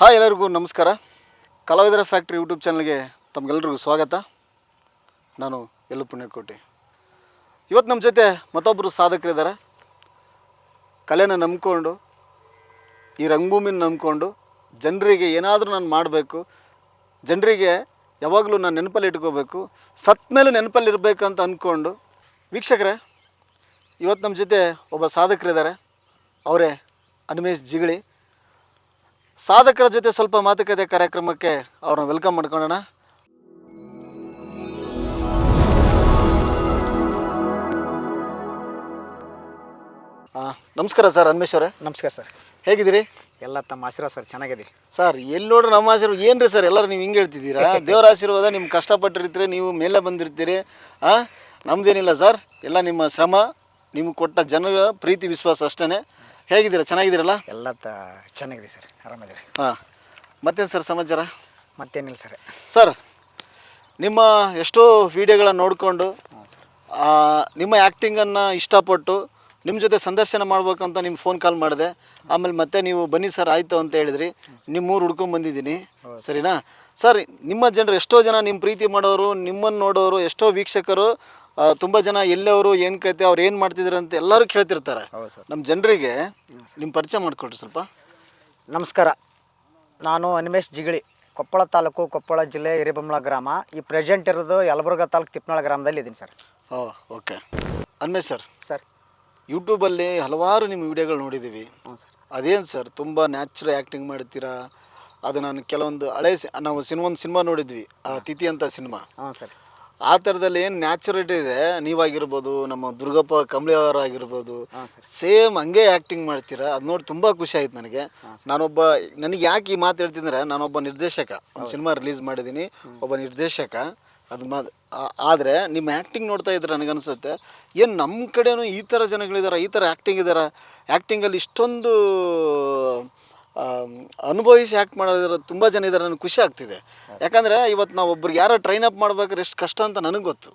Hi ಎಲ್ಲರಿಗೂ ನಮಸ್ಕಾರ. ಕಲಾವಿದರ ಫ್ಯಾಕ್ಟ್ರಿ ಯೂಟ್ಯೂಬ್ ಚಾನಲ್ಗೆ ತಮಗೆಲ್ಲರಿಗೂ ಸ್ವಾಗತ. ನಾನು ಎಲ್ಲು ಪುಣ್ಯಕೋಟೆ. ಇವತ್ತು ನಮ್ಮ ಜೊತೆ ಮತ್ತೊಬ್ಬರು ಸಾಧಕರಿದ್ದಾರೆ ಕಲೆನ ನಂಬ್ಕೊಂಡು, ಈ ರಂಗಭೂಮಿನ ನಂಬ್ಕೊಂಡು, ಜನರಿಗೆ ಏನಾದರೂ ನಾನು ಮಾಡಬೇಕು, ಜನರಿಗೆ ಯಾವಾಗಲೂ ನಾನು ನೆನಪಲ್ಲಿ ಇಟ್ಕೋಬೇಕು ಸತ್ ಮೇಲೆ ನೆನಪಲ್ಲಿ ಇರಬೇಕು ಅಂತ ಅಂದ್ಕೊಂಡು ವೀಕ್ಷಕರೇ, ಇವತ್ತು ನಮ್ಮ ಜೊತೆ ಒಬ್ಬ ಸಾಧಕರಿದ್ದಾರೆ ಅವರೇ ಅನಿಮೇಶ್ ಜಿಗಳಿ. ಸಾಧಕರ ಜೊತೆ ಸ್ವಲ್ಪ ಮಾತುಕತೆ ಕಾರ್ಯಕ್ರಮಕ್ಕೆ ಅವ್ರನ್ನ ವೆಲ್ಕಮ್ ಮಾಡ್ಕೊಳ್ಳೋಣ ನಮಸ್ಕಾರ ಸರ್ ಅನ್ಮೇಶ್ ಅವರೇ. ನಮಸ್ಕಾರ ಸರ್. ಹೇಗಿದ್ದೀರಿ? ಎಲ್ಲ ತಮ್ಮ ಆಶೀರ್ವಾದ ಸರ್ ಚೆನ್ನಾಗಿದೆ. ಸರ್ ಎಲ್ಲಿ ನೋಡ್ರಿ ನಮ್ಮ ಆಶೀರ್ವಾದ ಏನು ರೀ ಸರ್ ಎಲ್ಲರೂ ನೀವು ಹಿಂಗೆ ಹೇಳ್ತಿದ್ದೀರಾ? ದೇವರ ಆಶೀರ್ವಾದ ನಿಮ್ಗೆ ಕಷ್ಟಪಟ್ಟಿರ್ತೀರಿ ನೀವು ಮೇಲೆ ಬಂದಿರ್ತೀರಿ. ಹಾಂ ನಮ್ದೇನಿಲ್ಲ ಸರ್ ಎಲ್ಲ ನಿಮ್ಮ ಶ್ರಮ ನಿಮ್ಗೆ ಕೊಟ್ಟ ಜನರ ಪ್ರೀತಿ ವಿಶ್ವಾಸ ಅಷ್ಟೇ ಹೇಗಿದ್ದೀರಾ? ಚೆನ್ನಾಗಿದ್ದೀರಲ್ಲ? ಎಲ್ಲ ತ ಚೆನ್ನಾಗಿದೆ ಸರ್. ಆರಾಮಿದ್ದೀರಿ? ಹಾಂ. ಮತ್ತೇನು ಸರ್ ಸಮಾಚಾರ? ಮತ್ತೇನಿಲ್ಲ ಸರ್. ಸರ್ ನಿಮ್ಮ ಎಷ್ಟೋ ವಿಡಿಯೋಗಳನ್ನು ನೋಡಿಕೊಂಡು ನಿಮ್ಮ ಆ್ಯಕ್ಟಿಂಗನ್ನು ಇಷ್ಟಪಟ್ಟು ನಿಮ್ಮ ಜೊತೆ ಸಂದರ್ಶನ ಮಾಡ್ಬೇಕಂತ ನಿಮ್ಮ ಫೋನ್ ಕಾಲ್ ಮಾಡಿದೆ. ಆಮೇಲೆ ಮತ್ತೆ ನೀವು ಬನ್ನಿ ಸರ್ ಆಯಿತು ಅಂತ ಹೇಳಿದ್ರಿ. ನಿಮ್ಮೂರು ಹುಡ್ಕೊಂಡು ಬಂದಿದ್ದೀನಿ. ಸರಿನಾ? ಸರ್ ನಿಮ್ಮ ಜನರು ಎಷ್ಟೋ ಜನ ನಿಮ್ಮ ಪ್ರೀತಿ ಮಾಡೋರು ನಿಮ್ಮನ್ನು ನೋಡೋರು ಎಷ್ಟೋ ವೀಕ್ಷಕರು ತುಂಬ ಜನ ಎಲ್ಲವರು ಏನು ಕತೆ ಅವ್ರು ಏನು ಮಾಡ್ತಿದ್ರು ಅಂತ ಎಲ್ಲರೂ ಕೇಳ್ತಿರ್ತಾರೆ. ಹೌದು ಸರ್. ನಮ್ಮ ಜನರಿಗೆ ನಿಮ್ಮ ಪರಿಚಯ ಮಾಡಿಕೊಡ್ರಿ ಸ್ವಲ್ಪ. ನಮಸ್ಕಾರ. ನಾನು ಅನಿಮೇಶ್ ಜಿಗಳಿ ಕೊಪ್ಪಳ ತಾಲೂಕು ಕೊಪ್ಪಳ ಜಿಲ್ಲೆ ಹಿರೇಬೊಮ್ಮಳ ಗ್ರಾಮ. ಈ ಪ್ರೆಸೆಂಟ್ ಇರೋದು ಯಲಬುರ್ಗ ತಾಲೂಕು ತಿಪ್ಪನಾಳ ಗ್ರಾಮದಲ್ಲಿ ಇದ್ದೀನಿ ಸರ್. ಓ ಓಕೆ. Animesh sir sir. ಯೂಟ್ಯೂಬಲ್ಲಿ ಹಲವಾರು ನಿಮ್ಮ ವಿಡಿಯೋಗಳು ನೋಡಿದ್ದೀವಿ ಹ್ಞೂ ಸರ್. ಅದೇನು ಸರ್ ತುಂಬ ನ್ಯಾಚುರಲ್ ಆ್ಯಕ್ಟಿಂಗ್ ಮಾಡ್ತೀರಾ? ಅದು ನಾನು ಕೆಲವೊಂದು ಹಳೆ ಸಿ- ನಾವು ಸಿನಿಮಾ ಒಂದು ಸಿನಿಮಾ ನೋಡಿದ್ವಿ ಆ ತಿಥಿ ಅಂತ ಸಿನಿಮಾ. ಹಾಂ ಸರ್. ಆ ಥರದಲ್ಲಿ ಏನು ನ್ಯಾಚುರಲಿಟಿ ಇದೆ? ನೀವಾಗಿರ್ಬೋದು ನಮ್ಮ ದುರ್ಗಪ್ಪ ಕಂಬಳಿ ಅವರಾಗಿರ್ಬೋದು ಸೇಮ್ ಹಂಗೆ ಆ್ಯಕ್ಟಿಂಗ್ ಮಾಡ್ತೀರಾ? ಅದು ನೋಡಿ ತುಂಬ ಖುಷಿ ಆಯ್ತು ನನಗೆ. ನಾನೊಬ್ಬ ನನಗೆ ಯಾಕೆ ಈ ಮಾತು ಹೇಳ್ತಿದ್ರೆ ನಾನೊಬ್ಬ ನಿರ್ದೇಶಕ. ಒಂದು ಸಿನಿಮಾ ರಿಲೀಸ್ ಮಾಡಿದ್ದೀನಿ ಒಬ್ಬ ನಿರ್ದೇಶಕ. ಅದು ಮಾ ಆದರೆ ನಿಮ್ಮ ಆ್ಯಕ್ಟಿಂಗ್ ನೋಡ್ತಾ ಇದ್ರೆ ನನಗನ್ಸುತ್ತೆ? ಏನು ನಮ್ಮ ಕಡೆನೂ ಈ ಥರ ಜನಗಳಿದ್ದಾರೆ ಈ ಥರ ಆ್ಯಕ್ಟಿಂಗ್ ಇದ್ದಾರೆ ಆ್ಯಕ್ಟಿಂಗಲ್ಲಿ ಇಷ್ಟೊಂದು ಅನುಭವಿಸಿ ಆ್ಯಕ್ಟ್ ಮಾಡೋದ್ರ ತುಂಬ ಜನ ಇದ್ದಾರೆ ನನಗೆ ಖುಷಿ ಆಗ್ತಿದೆ. ಯಾಕಂದರೆ ಇವತ್ತು ನಾವು ಒಬ್ರಿಗೆ ಯಾರೋ ಟ್ರೈನ್ ಅಪ್ ಮಾಡ್ಬೇಕಾದ್ರೆ ಎಷ್ಟು ಕಷ್ಟ ಅಂತ ನನಗೆ ಗೊತ್ತು.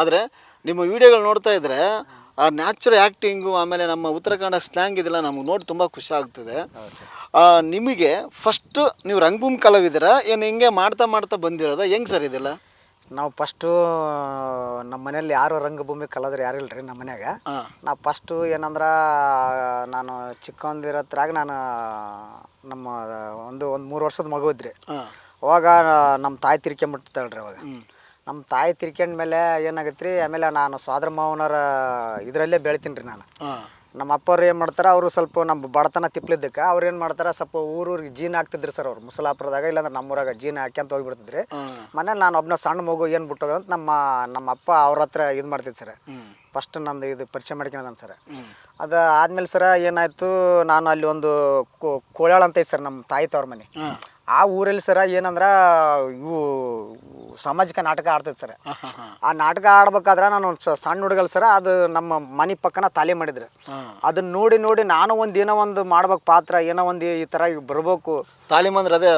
ಆದರೆ ನಿಮ್ಮ ವಿಡಿಯೋಗಳು ನೋಡ್ತಾ ಇದ್ದರೆ ಆ ನ್ಯಾಚುರಲ್ ಆ್ಯಕ್ಟಿಂಗು ಆಮೇಲೆ ನಮ್ಮ ಉತ್ತರ ಕನ್ನಡ ಸ್ಲ್ಯಾಂಗ್ ಇದೆಲ್ಲ ನಮಗೆ ನೋಡಿ ತುಂಬ ಖುಷಿ ಆಗ್ತದೆ. ನಿಮಗೆ ಫಸ್ಟ್ ನೀವು ರಂಗಭೂಮಿ ಕಲಾವಿದರ ಏನು ಹಿಂಗೆ ಮಾಡ್ತಾ ಮಾಡ್ತಾ ಬಂದಿರೋದ ಹೆಂಗೆ ಸರ್ ಇದೆಲ್ಲ? ನಾವು ಫಸ್ಟು ನಮ್ಮ ಮನೇಲಿ ಯಾರು ರಂಗಭೂಮಿ ಕಲಾವಿದ್ರು ಯಾರು ಇಲ್ರಿ ನಮ್ಮ ಮನ್ಯಾಗ. ನಾ ಫಸ್ಟು ಏನಂದ್ರೆ ನಾನು ಚಿಕ್ಕಂದಿರತ್ರಾಗ ನಾನು ನಮ್ಮ ಒಂದು ಒಂದು ಮೂರು ವರ್ಷದ ಮಗು ಇದ್ರಿ. ಅವಾಗ ನಮ್ಮ ತಾಯಿ ತಿರ್ಕೊಂಬಿಟ್ಟಿರ್ತಾಳ್ರಿ ಅವಾಗ. ನಮ್ಮ ತಾಯಿ ತಿರ್ಕೊಂಡ್ಮೇಲೆ ರೀ ಆಮೇಲೆ ನಾನು ಸ್ವಾದ್ರ ಮಾವನರ ಇದರಲ್ಲೇ ಬೆಳಿತೀನಿ ರೀ ನಾನು ನಮ್ಮ ಅಪ್ಪವ್ರು ಏನು ಮಾಡ್ತಾರೆ ಅವರು ಸ್ವಲ್ಪ ನಮ್ಮ ಬಡತನ ತಿಪ್ಪಲಿದ್ದಕ್ಕೆ ಅವ್ರು ಏನು ಮಾಡ್ತಾರೆ ಸ್ವಲ್ಪ ಊರೂರಿಗೆ ಜೀನ್ ಹಾಕ್ತಿದ್ರು ಸರ್ ಅವ್ರು. ಮುಸಲಾಪುರದಾಗ ಇಲ್ಲಾಂದ್ರೆ ನಮ್ಮೂರಾಗ ಜೀನ್ ಹಾಕ್ಯಂತ ಹೋಗಿಬಿಡ್ತಿದ್ರಿ. ಮನೇಲಿ ನಾನು ಒಬ್ಬನ ಸಣ್ಣ ಮಗು ಏನು ಬಿಟ್ಟೋದು ಅಂತ ನಮ್ಮ ನಮ್ಮ ಅಪ್ಪ ಅವ್ರ ಹತ್ರ ಇದು ಮಾಡ್ತಿದ್ದು ಸರ್. ಫಸ್ಟ್ ನಂದು ಇದು ಪರಿಚಯ ಮಾಡ್ಕೊಂಡ ಸರ್. ಅದು ಆದ್ಮೇಲೆ ಸರ ಏನಾಯಿತು ನಾನು ಅಲ್ಲಿ ಒಂದು ಕೋಳಾಳ ಅಂತ ಐತೆ ಸರ್ ನಮ್ಮ ತಾಯಿ ತವ್ರ ಮನೆ. ಆ ಊರಲ್ಲಿ ಸರ ಏನಂದ್ರೆ ಇವು ಸಾಮಾಜಿಕ ನಾಟಕ ಆಡ್ತೈತೆ ಸರ್. ಆ ನಾಟಕ ಆಡ್ಬೇಕಾದ್ರೆ ನಾನು ಒಂದು ಸ- ಸಣ್ಣ ಹುಡುಗಲ್ ಸರ ಅದು ನಮ್ಮ ಮನೆ ಪಕ್ಕನ ತಾಲಿ ಮಾಡಿದ್ರು. ಅದನ್ನ ನೋಡಿ ನೋಡಿ ನಾನು ಒಂದು ಏನೋ ಒಂದು ಮಾಡ್ಬೇಕು ಪಾತ್ರ ಏನೋ ಒಂದು ಈ ಥರ ಬರಬೇಕು. ತಾಲೀಮ್ ಅಂದ್ರೆ ಅದೇ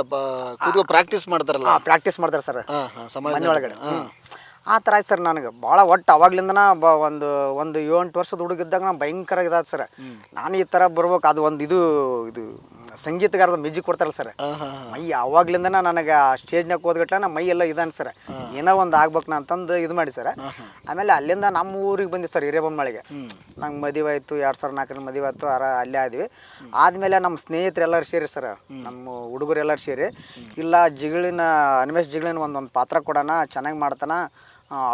ಕೂತ್ಕೊ ಪ್ರಾಕ್ಟೀಸ್ ಮಾಡ್ತಾರಲ್ಲ? ಪ್ರಾಕ್ಟೀಸ್ ಮಾಡ್ತಾರೆ ಸರ್. ಹಾಂ ಹಾಂ ಸಮಾಜ ಮನೆ ಒಳಗಡೆ. ಆ ಥರ ಆಯ್ತು ಸರ್ ನನಗೆ. ಭಾಳ ಒಟ್ಟು ಅವಾಗ್ಲಿಂದನ ಬ ಒಂದು ಒಂದು ಏಳು ಎಂಟು ವರ್ಷದ ಹುಡುಗಿದ್ದಾಗ ನಾನು ಭಯಂಕರ ಇದಾದ ಸರ್. ನಾನು ಈ ಥರ ಬರ್ಬೇಕು ಅದು ಒಂದು ಇದು ಇದು ಸಂಗೀತಗಾರದ ಮ್ಯೂಸಿಕ್ ಕೊಡ್ತಾರಲ್ಲ ಸರ್. ಮೈ ಅವಾಗ್ಲಿಂದನ ನನಗೆ ಸ್ಟೇಜ್ನಾಗ ಹೋದ್ಗಟ್ಲ ನಮ್ಮ ಮೈ ಎಲ್ಲ ಇದನ್ ಸರ್. ಏನೋ ಒಂದು ಆಗ್ಬೇಕು ನಾ ಅಂತಂದು ಇದು ಮಾಡಿ ಸರ್. ಆಮೇಲೆ ಅಲ್ಲಿಂದ ನಮ್ಮ ಊರಿಗೆ ಬಂದಿ ಸರ್ ಹಿರೇಬೊಮ್ಮಳಿಗೆ ನಂಗೆ ಮದುವೆ ಆಯಿತು ಎರಡು ಸಾವಿರದ ನಾಲ್ಕರಲ್ಲಿ ಮದುವೆ ಆಯ್ತು ಅರ ಅಲ್ಲೇ ಆದ್ವಿ. ಆದಮೇಲೆ ನಮ್ಮ ಸ್ನೇಹಿತರೆಲ್ಲರೂ ಸೇರಿ ಸರ್ ನಮ್ಮ ಹುಡುಗರು ಎಲ್ಲರೂ ಸೇರಿ. ಇಲ್ಲ ಜಿಗಳಿನ ಅನ್ವೇಷ್ ಜಿಗಳಿನ ಒಂದೊಂದು ಪಾತ್ರ ಕೊಡೋಣ ಚೆನ್ನಾಗಿ ಮಾಡ್ತಾನ.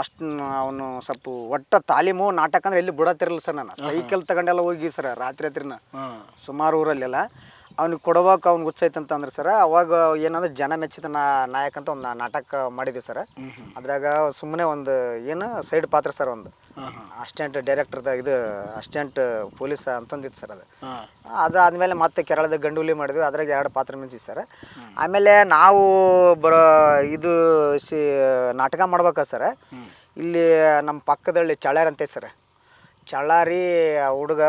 ಅಷ್ಟು ಅವನು ಸ್ವಲ್ಪ ಒಟ್ಟ ತಾಲೀಮು ನಾಟಕ ಅಂದ್ರೆ ಎಲ್ಲಿ ಬಿಡತ್ತಿರಲಿಲ್ಲ ಸರ್ ನಾನು. ಸೈಕಲ್ ತಗೊಂಡೆಲ್ಲ ಹೋಗಿ ಸರ್ ರಾತ್ರಿ ರಾತ್ರಿನ. ಹಾಂ. ಸುಮಾರು ಊರಲ್ಲೆಲ್ಲ. ಅವ್ನಿಗೆ ಕೊಡಬೇಕು ಅವ್ನಿಗೆ ಹುಚ್ಚೈತೆ ಅಂತ ಅಂದ್ರೆ ಸರ್ ಅವಾಗ ಏನಂದ್ರೆ ಜನ ಮೆಚ್ಚಿದ ನಾ ನಾಯಕ ಅಂತ ಒಂದು ನಾಟಕ ಮಾಡಿದ್ವಿ ಸರ್. ಅದ್ರಾಗ ಸುಮ್ಮನೆ ಒಂದು ಏನು ಸೈಡ್ ಪಾತ್ರ ಸರ್ ಒಂದು. ಅಸ್ಟೆಂಟ್ ಡೈರೆಕ್ಟರ್ದ ಇದು ಅಸ್ಟೆಂಟ್ ಪೊಲೀಸ್ ಅಂತಂದಿತ್ತು ಸರ್ ಅದು. ಅದಾದಮೇಲೆ ಮತ್ತೆ ಕೇರಳದ ಗಂಡೂಲಿ ಮಾಡಿದ್ವಿ ಅದ್ರಾಗ ಎರಡು ಪಾತ್ರ ಮಿಂಚಿತ್ತು ಸರ್. ಆಮೇಲೆ ನಾವು ಬರೋ ಇದು ಸಿ ನಾಟಕ ಮಾಡ್ಬೇಕಾ ಸರ್. ಇಲ್ಲಿ ನಮ್ಮ ಪಕ್ಕದಲ್ಲಿ ಚಳ್ಳಾರ್ ಅಂತೈತೆ ಸರ್. ಚಳ್ಳಾರಿ ಆ ಹುಡುಗ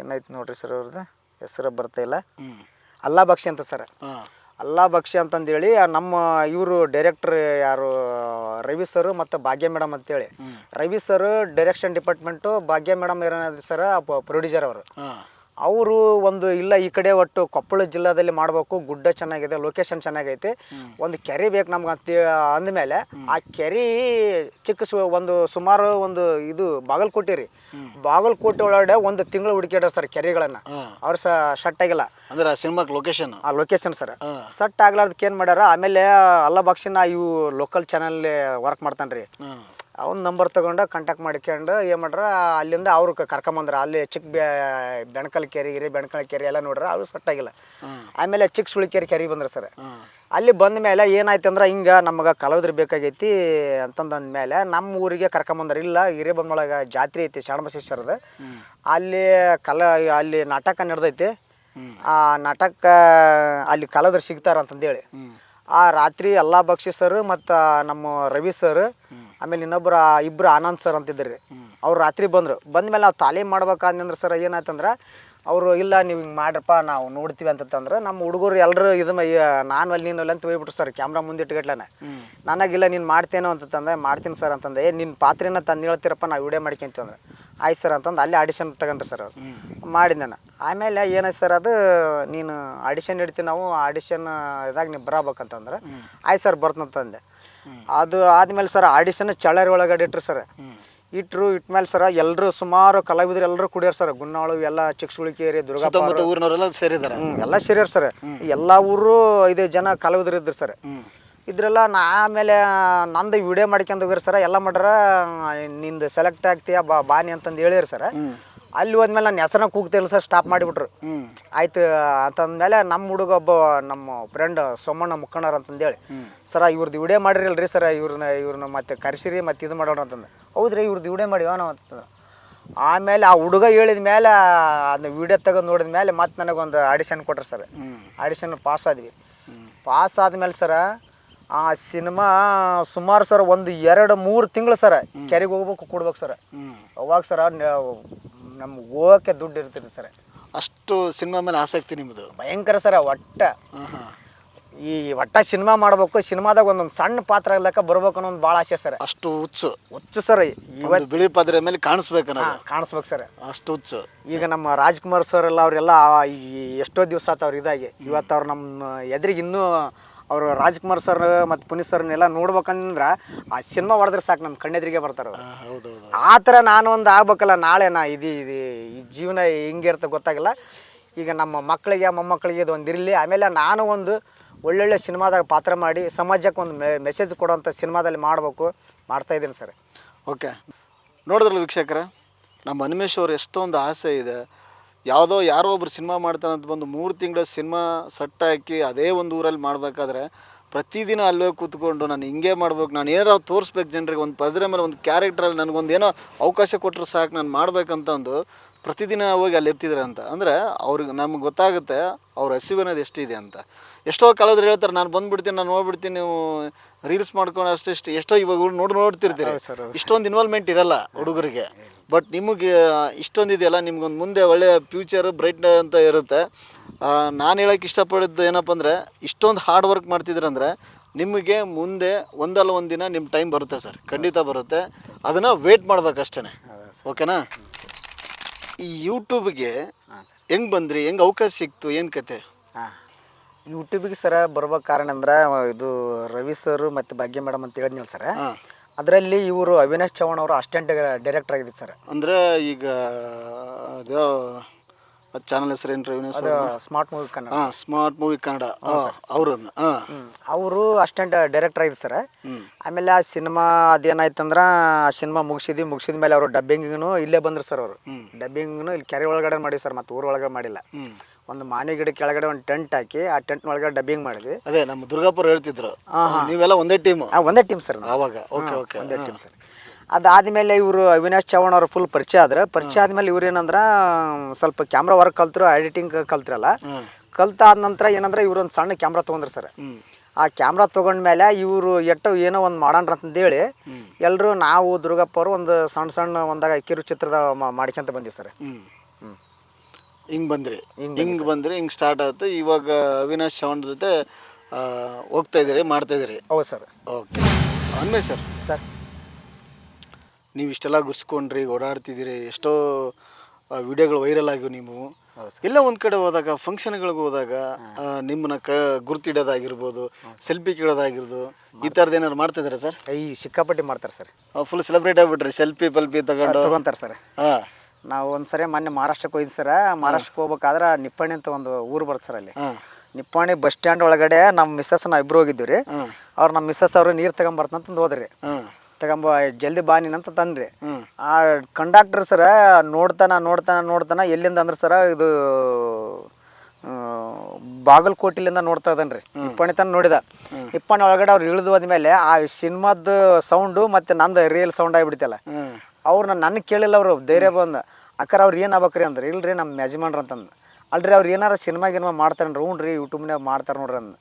ಏನಾಯ್ತು ನೋಡ್ರಿ ಸರ್ ಅವ್ರದ್ದು ಹೆಸರು ಬರ್ತಾ ಇಲ್ಲ. ಹ್ಞೂ ಅಲ್ಲಾ ಬಕ್ಷಿ ಅಂತ ಸರ್. ಅಲ್ಲಾ ಬಕ್ಷಿ ಅಂತಂದೇಳಿ ನಮ್ಮ ಇವರು ಡೈರೆಕ್ಟರ್ ಯಾರು ರವಿ ಸರ್ ಮತ್ತು ಭಾಗ್ಯ ಮೇಡಮ್ ಅಂತೇಳಿ. Ravi sir direction department Bhagya madam ಏನಾದ್ರು ಸರ್ ಪ್ರೊಡ್ಯೂಸರ್ ಅವರು. ಅವರು ಒಂದು ಇಲ್ಲ ಈ ಕಡೆ ಒಟ್ಟು ಕೊಪ್ಪಳ ಜಿಲ್ಲಾದಲ್ಲಿ ಮಾಡಬೇಕು ಗುಡ್ಡ ಚೆನ್ನಾಗಿದೆ ಲೊಕೇಶನ್ ಚೆನ್ನಾಗೈತೆ. ಒಂದು ಕೆರೆ ಬೇಕು ನಮ್ಗೆ ಅಂತ ಅಂದಮೇಲೆ ಆ ಕೆರೆ ಚಿಕ್ಕ ಸು ಒಂದು ಸುಮಾರು ಒಂದು ಇದು ಬಾಗಲಕೋಟೆ ರೀ. ಬಾಗಲಕೋಟೆ ಒಳಗಡೆ ಒಂದು ತಿಂಗಳು ಹುಡುಕ್ಯಾಡ್ರ ಸರ್ ಕೆರೆಗಳನ್ನು. ಅವ್ರು ಸಹ ಶಟ್ ಆಗಿಲ್ಲ. ಅಂದ್ರೆ ಆ ಸಿನಿಮಾಕ್ ಲೊಕೇಶನ್ ಆ ಲೊಕೇಶನ್ ಸರ್. ಸಟ್ ಆಗ್ಲಾರ್ದಕ್ಕೆ ಏನು ಮಾಡ್ಯಾರ? ಆಮೇಲೆ ಅಲ್ಲ ಬಕ್ಷಿನ ಇವು ಲೋಕಲ್ ಚಾನಲ್ ವರ್ಕ್ ಮಾಡ್ತಾನೆ ರೀ ಅವ್ನ ನಂಬರ್ ತಗೊಂಡು ಕಾಂಟ್ಯಾಕ್ಟ್ ಮಾಡ್ಕೊಂಡು ಏನು ಮಾಡ್ರ ಅಲ್ಲಿಂದ ಅವ್ರು ಕರ್ಕೊಂಬಂದ್ರ ಅಲ್ಲಿ ಚಿಕ್ಕ ಬೆ ಬೆಣಕಲ್ ಕೆರೆ ಇರಿ ಬೆಣಕಲ್ ಕೆರೆ ಎಲ್ಲ ನೋಡ್ರ ಅದು ಸೆಟ್ ಆಗಿಲ್ಲ. ಆಮೇಲೆ ಚಿಕ್ಕ ಸುಳಿ ಕೆರೆ ಬಂದ್ರ ಸರ್. ಅಲ್ಲಿ ಬಂದ ಮೇಲೆ ಏನಾಯ್ತು ಅಂದ್ರೆ ಹಿಂಗೆ ನಮಗೆ ಕಲಾವಿದ್ರು ಬೇಕಾಗೈತಿ ಅಂತಂದ ಮೇಲೆ ನಮ್ಮ ಊರಿಗೆ ಕರ್ಕೊಂಬಂದ್ರ ಇಲ್ಲ ಹಿರೇಬೊಮ್ಮೊಳಗೆ ಜಾತ್ರೆ ಐತಿ ಶರಣಬಸೇಶ್ವರದ ಅಲ್ಲಿ ಕಲ ಅಲ್ಲಿ ನಾಟಕ ನಡೆದೈತಿ. ಆ ನಾಟಕ ಅಲ್ಲಿ ಕಲಾವಿದ್ರು ಸಿಗ್ತಾರ ಅಂತಂದೇಳಿ ಆ ರಾತ್ರಿ ಎಲ್ಲ ಬಕ್ಷಿ ಸರ್ ಮತ್ತು ನಮ್ಮ ರವಿ ಸರ್ ಆಮೇಲೆ ಇನ್ನೊಬ್ರು ಇಬ್ಬರು ಆನಂದ್ ಸರ್ ಅಂತಿದ್ರಿ ಅವ್ರು ರಾತ್ರಿ ಬಂದರು. ಬಂದ್ಮೇಲೆ ನಾವು ತಾಲೀಮ್ ಮಾಡ್ಬೇಕಂದ್ರೆ ಸರ್, ಏನಾಯ್ತಂದ್ರೆ ಅವರು, ಇಲ್ಲ, ನೀವು ಹಿಂಗೆ ಮಾಡ್ರಪ್ಪ, ನಾವು ನೋಡ್ತೀವಿ ಅಂತಂದ್ರೆ ನಮ್ಮ ಹುಡುಗರು ಎಲ್ಲರೂ ಇದು ನಾನು ಅಲ್ಲಿ ನೀನು ಅಲ್ಲಿ ಅಂತ ಹೋಗ್ಬಿಟ್ರು ಸರ್, ಕ್ಯಾಮ್ರಾ ಮುಂದೆ ಇಟ್ಗಟ್ಲನೆ ನನಗಿಲ್ಲ, ನೀನು ಮಾಡ್ತೇನೋ ಅಂತಂದ್ರೆ ಮಾಡ್ತೀನಿ ಸರ್ ಅಂತಂದೆ. ಏ ನಿನ್ನ ಪಾತ್ರೆನ ತಂದು ಹೇಳ್ತೀರಪ್ಪ, ನಾವು ವಿಡಿಯೋ ಮಾಡ್ಕೊಂತೀವಿ ಅಂದ್ರೆ. ಆಯ್ತು ಸರ್ ಅಂತಂದು ಅಲ್ಲಿ ಆಡಿಷನ್ ತಗೊಂಡ್ರಿ ಸರ್ ಅವರು. ಮಾಡಿದ ನಾನು ಆಮೇಲೆ ಏನಾಯ್ತು ಸರ್, ಅದು ನೀನು ಆಡಿಷನ್ ಇಡ್ತೀವಿ ನಾವು ಆಡಿಷನ್ ಇದಾಗ ನೀವು ಬರಬೇಕಂತಂದ್ರೆ, ಆಯ್ತು ಸರ್ ಬರ್ತಂತಂದೆ ಅದು ಆದ್ಮೇಲೆ ಸರ್ ಆಡಿಷನ್ ಚಳ್ಳಾರಿ ಒಳಗಡೆ ಇಟ್ರು ಸರ್. ಇಟ್ರು ಇಟ್ಮೇಲೆ ಸರ್ ಎಲ್ಲರೂ ಸುಮಾರು ಕಲಾವಿದರು ಎಲ್ಲರೂ ಕುಡಿಯಾರ ಸರ್. ಗುಣ್ಣಾಳು ಎಲ್ಲ ಚಿಕ್ಕಸುಳಿಕೇರಿ ದುರ್ಗಾ ಸುತ್ತಮುತ್ತ ಊರಿನವರೆಲ್ಲ ಸೇರಿದ್ದಾರೆ ಎಲ್ಲ ಸೇರ್ಯಾರ ಸರ್. ಎಲ್ಲ ಊರು ಐದು ಜನ ಕಲಾವಿದರು ಇದ್ರು ಸರ್. ಇದ್ರೆಲ್ಲ ನಾ ಆಮೇಲೆ ನಂದು ವಿಡಿಯೋ ಮಾಡ್ಕೊಂಡು ಹೋಗ್ಯಾರ ಸರ್. ಎಲ್ಲ ಮಾಡ್ಯಾರ ನಿಂದು ಸೆಲೆಕ್ಟ್ ಆಗ್ತೀಯ ಬಾ ಬಾನಿ ಅಂತಂದು ಹೇಳಿರಿ ಸರ್. ಅಲ್ಲಿ ಹೋದ್ಮೇಲೆ ನನ್ನ ಹೆಸರನ್ನ ಕೂಗ್ತಿಲ್ಲ ಸರ್ ಸ್ಟಾಪ್ ಮಾಡಿಬಿಟ್ರು. ಆಯ್ತು ಅಂತಂದ್ಮೇಲೆ ನಮ್ಮ ಹುಡುಗ ಒಬ್ಬ ನಮ್ಮ ಫ್ರೆಂಡ್ ಸೋಮಣ್ಣ ಮುಕ್ಕಣ್ಣ ಅಂತಂದೇಳಿ. ಸರ ಇವ್ರದ್ದು ವಿಡಿಯೋ ಮಾಡಿರಲ್ರಿ ಸರ್ ಇವ್ರನ್ನ ಇವ್ರನ್ನ ಮತ್ತೆ ಕರೆಸಿರಿ ಮತ್ತೆ ಇದು ಮಾಡೋಣ ಅಂತಂದು. ಹೌದ್ರಿ ಇವ್ರದ್ದು ವಿಡಿಯೋ ಮಾಡಿವ ನಾವು ಅಂತಂದ್ರೆ ಆಮೇಲೆ ಆ ಹುಡುಗ ಹೇಳಿದ ಮೇಲೆ ಅದನ್ನ ವಿಡಿಯೋ ತೆಗೆದು ನೋಡಿದ ಮೇಲೆ ಮತ್ತೆ ನನಗೊಂದು ಆಡಿಷನ್ ಕೊಟ್ರು ಸರ್. ಆಡಿಷನ್ ಪಾಸ್ ಆದ್ವಿ. ಪಾಸ್ ಆದ್ಮೇಲೆ ಸರ ಆ ಸಿನಿಮಾ ಸುಮಾರು ಸರ್ ಒಂದು ಎರಡು ಮೂರು ತಿಂಗಳು ಸರ್ ಕೆರೆಗೆ ಹೋಗ್ಬೇಕು ಕೊಡ್ಬೇಕು ಸರ್. ಅವಾಗ ಸರ ನಮ್ಗೆ ಹೋಗಕ್ಕೆ ದುಡ್ಡು ಇರ್ತೀರಿ ಸರ್. ಅಷ್ಟು ಸಿನಿಮಾ ಮೇಲೆ ಆಸಕ್ತಿ ನಿಮ್ಮದು ಭಯಂಕರ ಸರ ಒಟ್ಟ. ಈ ಒಟ್ಟ ಸಿನಿಮಾ ಮಾಡ್ಬೇಕು ಸಿನಿಮಾದಾಗ ಒಂದೊಂದು ಸಣ್ಣ ಪಾತ್ರ ಇಲ್ಲಕ ಬರ್ಬೇಕು ಅನ್ನೋ ಒಂದು ಭಾಳ ಆಸೆ ಸರ್. ಅಷ್ಟು ಹುಚ್ಚು. ಹುಚ್ಚು ಸರ್ ಇವತ್ತು ಬಿಳಿ ಪದ್ರೆ ಮೇಲೆ ಕಾಣಿಸ್ಬೇಕು ಕಾಣಿಸ್ಬೇಕು ಸರ್. ಅಷ್ಟು ಹುಚ್ಚು. ಈಗ ನಮ್ಮ ರಾಜ್ಕುಮಾರ್ ಸರ್ ಎಲ್ಲ ಅವರೆಲ್ಲ ಈ ಎಷ್ಟೋ ದಿವಸ ಆತ ಅವ್ರು ಇದಾಗಿ. ಇವತ್ತು ಅವ್ರು ನಮ್ಮ ಎದುರಿಗೆ ಇನ್ನೂ ಅವರು ರಾಜ್ಕುಮಾರ್ ಸರ್ ಮತ್ತು ಪುನೀತ್ ಸರ್ನೆಲ್ಲ ನೋಡ್ಬೇಕಂದ್ರೆ ಆ ಸಿನಿಮಾ ಹೊಡೆದ್ರೆ ಸಾಕು ನಮ್ಮ ಕಣ್ಣೆದ್ರಿಗೆ ಬರ್ತಾರೆ ಹೌದು ಆ ಥರ ನಾನು ಒಂದು ಆಗ್ಬೇಕಲ್ಲ ನಾಳೆ ನಾ ಇದು ಇದು ಈ ಜೀವನ ಹಿಂಗಿರುತ್ತೆ ಗೊತ್ತಾಗಲ್ಲ. ಈಗ ನಮ್ಮ ಮಕ್ಕಳಿಗೆ ಮೊಮ್ಮಕ್ಕಳಿಗೆ ಇದು ಒಂದು ಇರಲಿ. ಆಮೇಲೆ ನಾನು ಒಂದು ಒಳ್ಳೊಳ್ಳೆ ಸಿನಿಮಾದಾಗ ಪಾತ್ರ ಮಾಡಿ ಸಮಾಜಕ್ಕೆ ಒಂದು ಮೆಸೇಜ್ ಕೊಡೋಂಥ ಸಿನಿಮಾದಲ್ಲಿ ಮಾಡಬೇಕು ಮಾಡ್ತಾಯಿದ್ದೀನಿ ಸರ್. ಓಕೆ. ನೋಡಿದ್ರಲ್ಲ ವೀಕ್ಷಕರ ನಮ್ಮ ಅನಿಮೇಶ್ ಅವ್ರು ಎಷ್ಟೊಂದು ಆಸೆ ಇದೆ. ಯಾವುದೋ ಯಾರೋ ಒಬ್ರು ಸಿನಿಮಾ ಮಾಡ್ತಾನಂತ ಬಂದು ಮೂರು ತಿಂಗಳ ಸಿನಿಮಾ ಸೆಟ್ ಹಾಕಿ ಅದೇ ಒಂದು ಊರಲ್ಲಿ ಮಾಡಬೇಕಾದ್ರೆ ಪ್ರತಿದಿನ ಅಲ್ಲೇ ಕೂತ್ಕೊಂಡು ನಾನು ಹಿಂಗೆ ಮಾಡ್ಬೇಕು, ನಾನು ಏನೋ ತೋರಿಸ್ಬೇಕು ಜನರಿಗೆ, ಒಂದು ಪದ್ರ ಮೇಲೆ ಒಂದು ಕ್ಯಾರೆಕ್ಟ್ರಲ್ಲಿ ನನಗೊಂದು ಏನೋ ಅವಕಾಶ ಕೊಟ್ಟರೆ ಸಾಕು, ನಾನು ಮಾಡ್ಬೇಕಂತಂದು ಪ್ರತಿದಿನ ಹೋಗಿ ಅಲ್ಲಿ ಎತ್ತಿದ್ರೆ ಅಂತ. ಅಂದರೆ ಅವ್ರಿಗೆ ನಮ್ಗೆ ಗೊತ್ತಾಗುತ್ತೆ ಅವ್ರ ಹಸಿವು ಅನ್ನೋದು ಎಷ್ಟಿದೆ ಅಂತ. ಎಷ್ಟೋ ಕಲಾವಿದ್ರು ಹೇಳ್ತಾರೆ ನಾನು ಬಂದ್ಬಿಡ್ತೀನಿ ನಾನು ನೋಡ್ಬಿಡ್ತೀನಿ ನೀವು ರೀಲ್ಸ್ ಮಾಡ್ಕೊಂಡು ಅಷ್ಟು ಇಷ್ಟು ಎಷ್ಟೋ ಇವಾಗ ಹುಡ್- ನೋಡಿ ನೋಡ್ತಿರ್ತೀರಿ. ಸರ್, ಇಷ್ಟೊಂದು ಇನ್ವಾಲ್ವ್ಮೆಂಟ್ ಇರಲ್ಲ ಹುಡುಗರಿಗೆ. ಬಟ್ ನಿಮಗೆ ಇಷ್ಟೊಂದು ಇದೆಯಲ್ಲ ನಿಮ್ಗೊಂದು ಮುಂದೆ ಒಳ್ಳೆಯ ಫ್ಯೂಚರ್ ಬ್ರೈಟ್ ಅಂತ ಇರುತ್ತೆ. ನಾನು ಹೇಳೋಕೆ ಇಷ್ಟಪಡಿದ್ದು ಏನಪ್ಪ ಅಂದರೆ ಇಷ್ಟೊಂದು ಹಾರ್ಡ್ ವರ್ಕ್ ಮಾಡ್ತಿದ್ರಂದ್ರೆ ನಿಮಗೆ ಮುಂದೆ ಒಂದಲ್ಲ ಒಂದು ದಿನ ನಿಮ್ಮ ಟೈಮ್ ಬರುತ್ತೆ ಸರ್. ಖಂಡಿತ ಬರುತ್ತೆ. ಅದನ್ನು ವೇಟ್ ಮಾಡ್ಬೇಕಷ್ಟೇ ಓಕೆನಾ ಈ ಯೂಟ್ಯೂಬ್ಗೆ ಹೆಂಗೆ ಬಂದ್ರಿ? ಹೆಂಗೆ ಅವಕಾಶ ಸಿಕ್ತು? ಏನು ಕತೆ? ಹಾಂ. ಯೂಟ್ಯೂಬಿಗೆ ಸರ ಬರ್ಬೇಕು ಕಾರಣ ಅಂದ್ರೆ ಇದು ರವಿ ಸರ್ ಮತ್ತು ಭಾಗ್ಯ ಮೇಡಮ್ ಅಂತ ಹೇಳಿದ್ನಿಲ್ಲ ಸರ್ ಅದರಲ್ಲಿ ಇವರು ಅವಿನಾಶ್ ಚೌಹಾಣ್ ಅವರು ಅಸಿಸ್ಟೆಂಟ್ ಡೈರೆಕ್ಟರ್ ಆಗಿದೆ ಸರ್ ಅಂದ್ರೆ ಈಗ ಅದೇ ಚಾನಲ್ ಹೆಸರು ಏನು ರೆವಿನ್ಯೂ ಅದು smart movie Kannada smart movie Kannada ಅವರು ಅವರು ಅಸಿಸ್ಟೆಂಟ್ ಡೈರೆಕ್ಟರ್ ಆಗಿದೆ ಸರ್ ಆಮೇಲೆ ಆ ಸಿನಿಮಾ ಅದೇನಾಯ್ತಂದ್ರೆ ಆ ಸಿನಿಮಾ ಮುಗಿಸಿದ್ವಿ ಮುಗಿಸಿದ ಮೇಲೆ ಅವರು ಡಬ್ಬಿಂಗ್ನು ಇಲ್ಲೇ ಬಂದ್ರು ಸರ್ ಅವರು. ಡಬ್ಬಿಂಗ್ನು ಇಲ್ಲಿ ಕೆರೆ ಒಳಗಡೆ ಮಾಡಿ ಸರ್ ಮತ್ತು ಊರ ಒಳಗಡೆ ಮಾಡಿಲ್ಲ. ಒಂದು ಮಾನೆ ಗಿಡ ಕೆಳಗಡೆ ಒಂದು ಟೆಂಟ್ ಹಾಕಿ ಆ ಟೆಂಟ್ ಒಳಗಡೆ ಡಬ್ಬಿಂಗ್ ಮಾಡಿದ್ವಿ. ಅದೇ ನಮ್ಮ ದುರ್ಗಾಪುರ ಹೇಳ್ತಿದ್ರು. ನೀವೆಲ್ಲ ಒಂದೇ ಟೀಮ್ ಆ, ಒಂದೇ ಟೀಮ್ ಸರ್ ಆವಾಗ? ಓಕೆ ಓಕೆ ಒಂದೇ ಟೀಮ್ ಸರ್ ಅದಾದಮೇಲೆ ಇವರು ಅವಿನಾಶ್ ಚವಾಣ್ ಅವರು ಫುಲ್ ಪರಿಚಯ ಆದ್ರೆ. ಪರಿಚಯ ಆದಮೇಲೆ ಇವ್ರು ಏನಂದ್ರೆ ಸ್ವಲ್ಪ ಕ್ಯಾಮ್ರಾ ವರ್ಕ್ ಕಲ್ತರು ಎಡಿಟಿಂಗ್ ಕಲ್ತ್ರಲ್ಲ. ಕಲ್ತಾದ ನಂತರ ಏನಂದ್ರೆ ಇವ್ರು ಒಂದು ಸಣ್ಣ ಕ್ಯಾಮ್ರಾ ತೊಗೊಂಡ್ರು ಸರ್ ಆ ಕ್ಯಾಮ್ರಾ ತೊಗೊಂಡ್ಮೇಲೆ ಇವರು ಎಟ್ಟು ಏನೋ ಒಂದು ಮಾಡೋಣ ಅಂತಂದೇಳಿ ಎಲ್ಲರೂ ನಾವು ದುರ್ಗಪ್ಪ ಅವರು ಒಂದು ಸಣ್ಣ ಸಣ್ಣ ಒಂದಾಗ ಕಿರು ಚಿತ್ರದ ಮ- ಮಾಡ್ಕೊಂತ ಬಂದಿವಿ ಸರ್ ಹಿಂಗೆ ಬಂದ್ರಿ. ಹಿಂಗೆ ಬಂದ್ರಿ ಹಿಂಗೆ ಸ್ಟಾರ್ಟ್ ಆಗುತ್ತೆ. ಇವಾಗ ಅವಿನಾಶ್ ಚವನ್ ಜೊತೆ ಆ, ಹೋಗ್ತಾ ಇದ್ದೀರಿ ಮಾಡ್ತಾ ಇದ್ದೀರಿ? ಹೌದು sir. Okay. Animesh sir. Sir. ನೀವು ಇಷ್ಟೆಲ್ಲ ಗುರ್ಸ್ಕೊಂಡ್ರಿ ಓಡಾಡ್ತಿದ್ದೀರಿ ಎಷ್ಟೋ ವಿಡಿಯೋಗಳು ವೈರಲ್ ಆಗಿವೆ ನೀವು. ಎಲ್ಲ ಒಂದು ಕಡೆ ಹೋದಾಗ ಫಂಕ್ಷನ್ಗಳಿಗೆ ಹೋದಾಗ ಆ, ನಿಮ್ಮನ್ನ ಕ ಗುರ್ತಿಡೋದಾಗಿರ್ಬೋದು ಸೆಲ್ಫಿ ಕೇಳೋದಾಗಿರ್ಬೋದು ಈ ಥರದ್ದು ಏನಾದ್ರು ಮಾಡ್ತಿದ್ದಾರೆ ಸರ್? ಈ ಸಿಕ್ಕಾಪಟ್ಟಿ ಮಾಡ್ತಾರೆ ಸರ್. ಫುಲ್ ಸೆಲೆಬ್ರೇಟ್ ಆಗ್ಬಿಟ್ರಿ ಸೆಲ್ಫಿ ಪಲ್ಪಿ ತಗೊಂಡು. ತಗೊಂತಾರೆ ಸರ್. ಹಾ. ನಾವು ಒಂದ್ಸರಿ ಮೊನ್ನೆ ಮಹಾರಾಷ್ಟ್ರಕ್ಕೆ ಹೋಗಿದ್ದು ಸರ. ಮಹಾರಾಷ್ಟ್ರಕ್ಕೆ ಹೋಗ್ಬೇಕಾದ್ರೆ ನಿಪ್ಪಾಣಿ ಅಂತ ಒಂದು ಊರು ಬರುತ್ತೆ ಸರ್ ಅಲ್ಲಿ. ನಿಪ್ಪಾಣಿ ಬಸ್ ಸ್ಟ್ಯಾಂಡ್ ಒಳಗಡೆ ನಮ್ಮ ಮಿಸ್ಸಸ್ ನಾವು ಇಬ್ರು ಹೋಗಿದ್ವಿ ರೀ. ಅವ್ರು ನಮ್ಮ ಮಿಸ್ಸಸ್ ಅವರು ನೀರು ತಗೊಂಬರ್ತಂತಂದು ಹೋದ್ರಿ. ತಗೊಂಬ ಜಲ್ದಿ ಬಾ ಅಂತ ತಂದ್ರಿ. ಆ ಕಂಡಕ್ಟರ್ ಸರ ನೋಡ್ತಾನ ನೋಡ್ತಾನ ನೋಡ್ತಾನ ಎಲ್ಲಿಂದ ಅಂದ್ರೆ ಸರ ಇದು ಬಾಗಲಕೋಟಿಲಿಂದ ನೋಡ್ತಾ ಇದ್ದಾನ್ರಿ ನಿಪ್ಪಾಣಿ ತನ ನೋಡಿದ. ನಿಪ್ಪಾಣಿ ಒಳಗಡೆ ಅವ್ರು ಇಳಿದು ಹೋದ್ಮೇಲೆ ಆ ಸಿನಿಮಾದ ಸೌಂಡು ಮತ್ತೆ ನಂದು ರಿಯಲ್ ಸೌಂಡ್ ಆಗಿಬಿಡ್ತಲ್ಲ ಅವ್ರನ್ನ ಅವ್ರು ನನ್ನ ಕೇಳಿಲ್ಲ ಅವರು ಧೈರ್ಯ ಬಂದು. ಅಕ್ಕಾರ ಅವ್ರು ಏನು ಆಗ್ಬೇಕ್ರಿ ಅಂದ್ರೆ ಇಲ್ರಿ ನಮ್ಮ ಯಜಮಾನ್ರು ಅಂತಂದು. ಅಲ್ರಿ ಅವ್ರು ಏನಾರ ಸಿನಿಮಾ ಗಿನಿಮಾ ಮಾಡ್ತಾರನ್ರಿ ಹ್ಞೂ ರೀ ಯೂಟ್ಯೂಬ್ನಾಗ ಮಾಡ್ತಾರೆ ನೋಡ್ರಿ ಅಂದ್.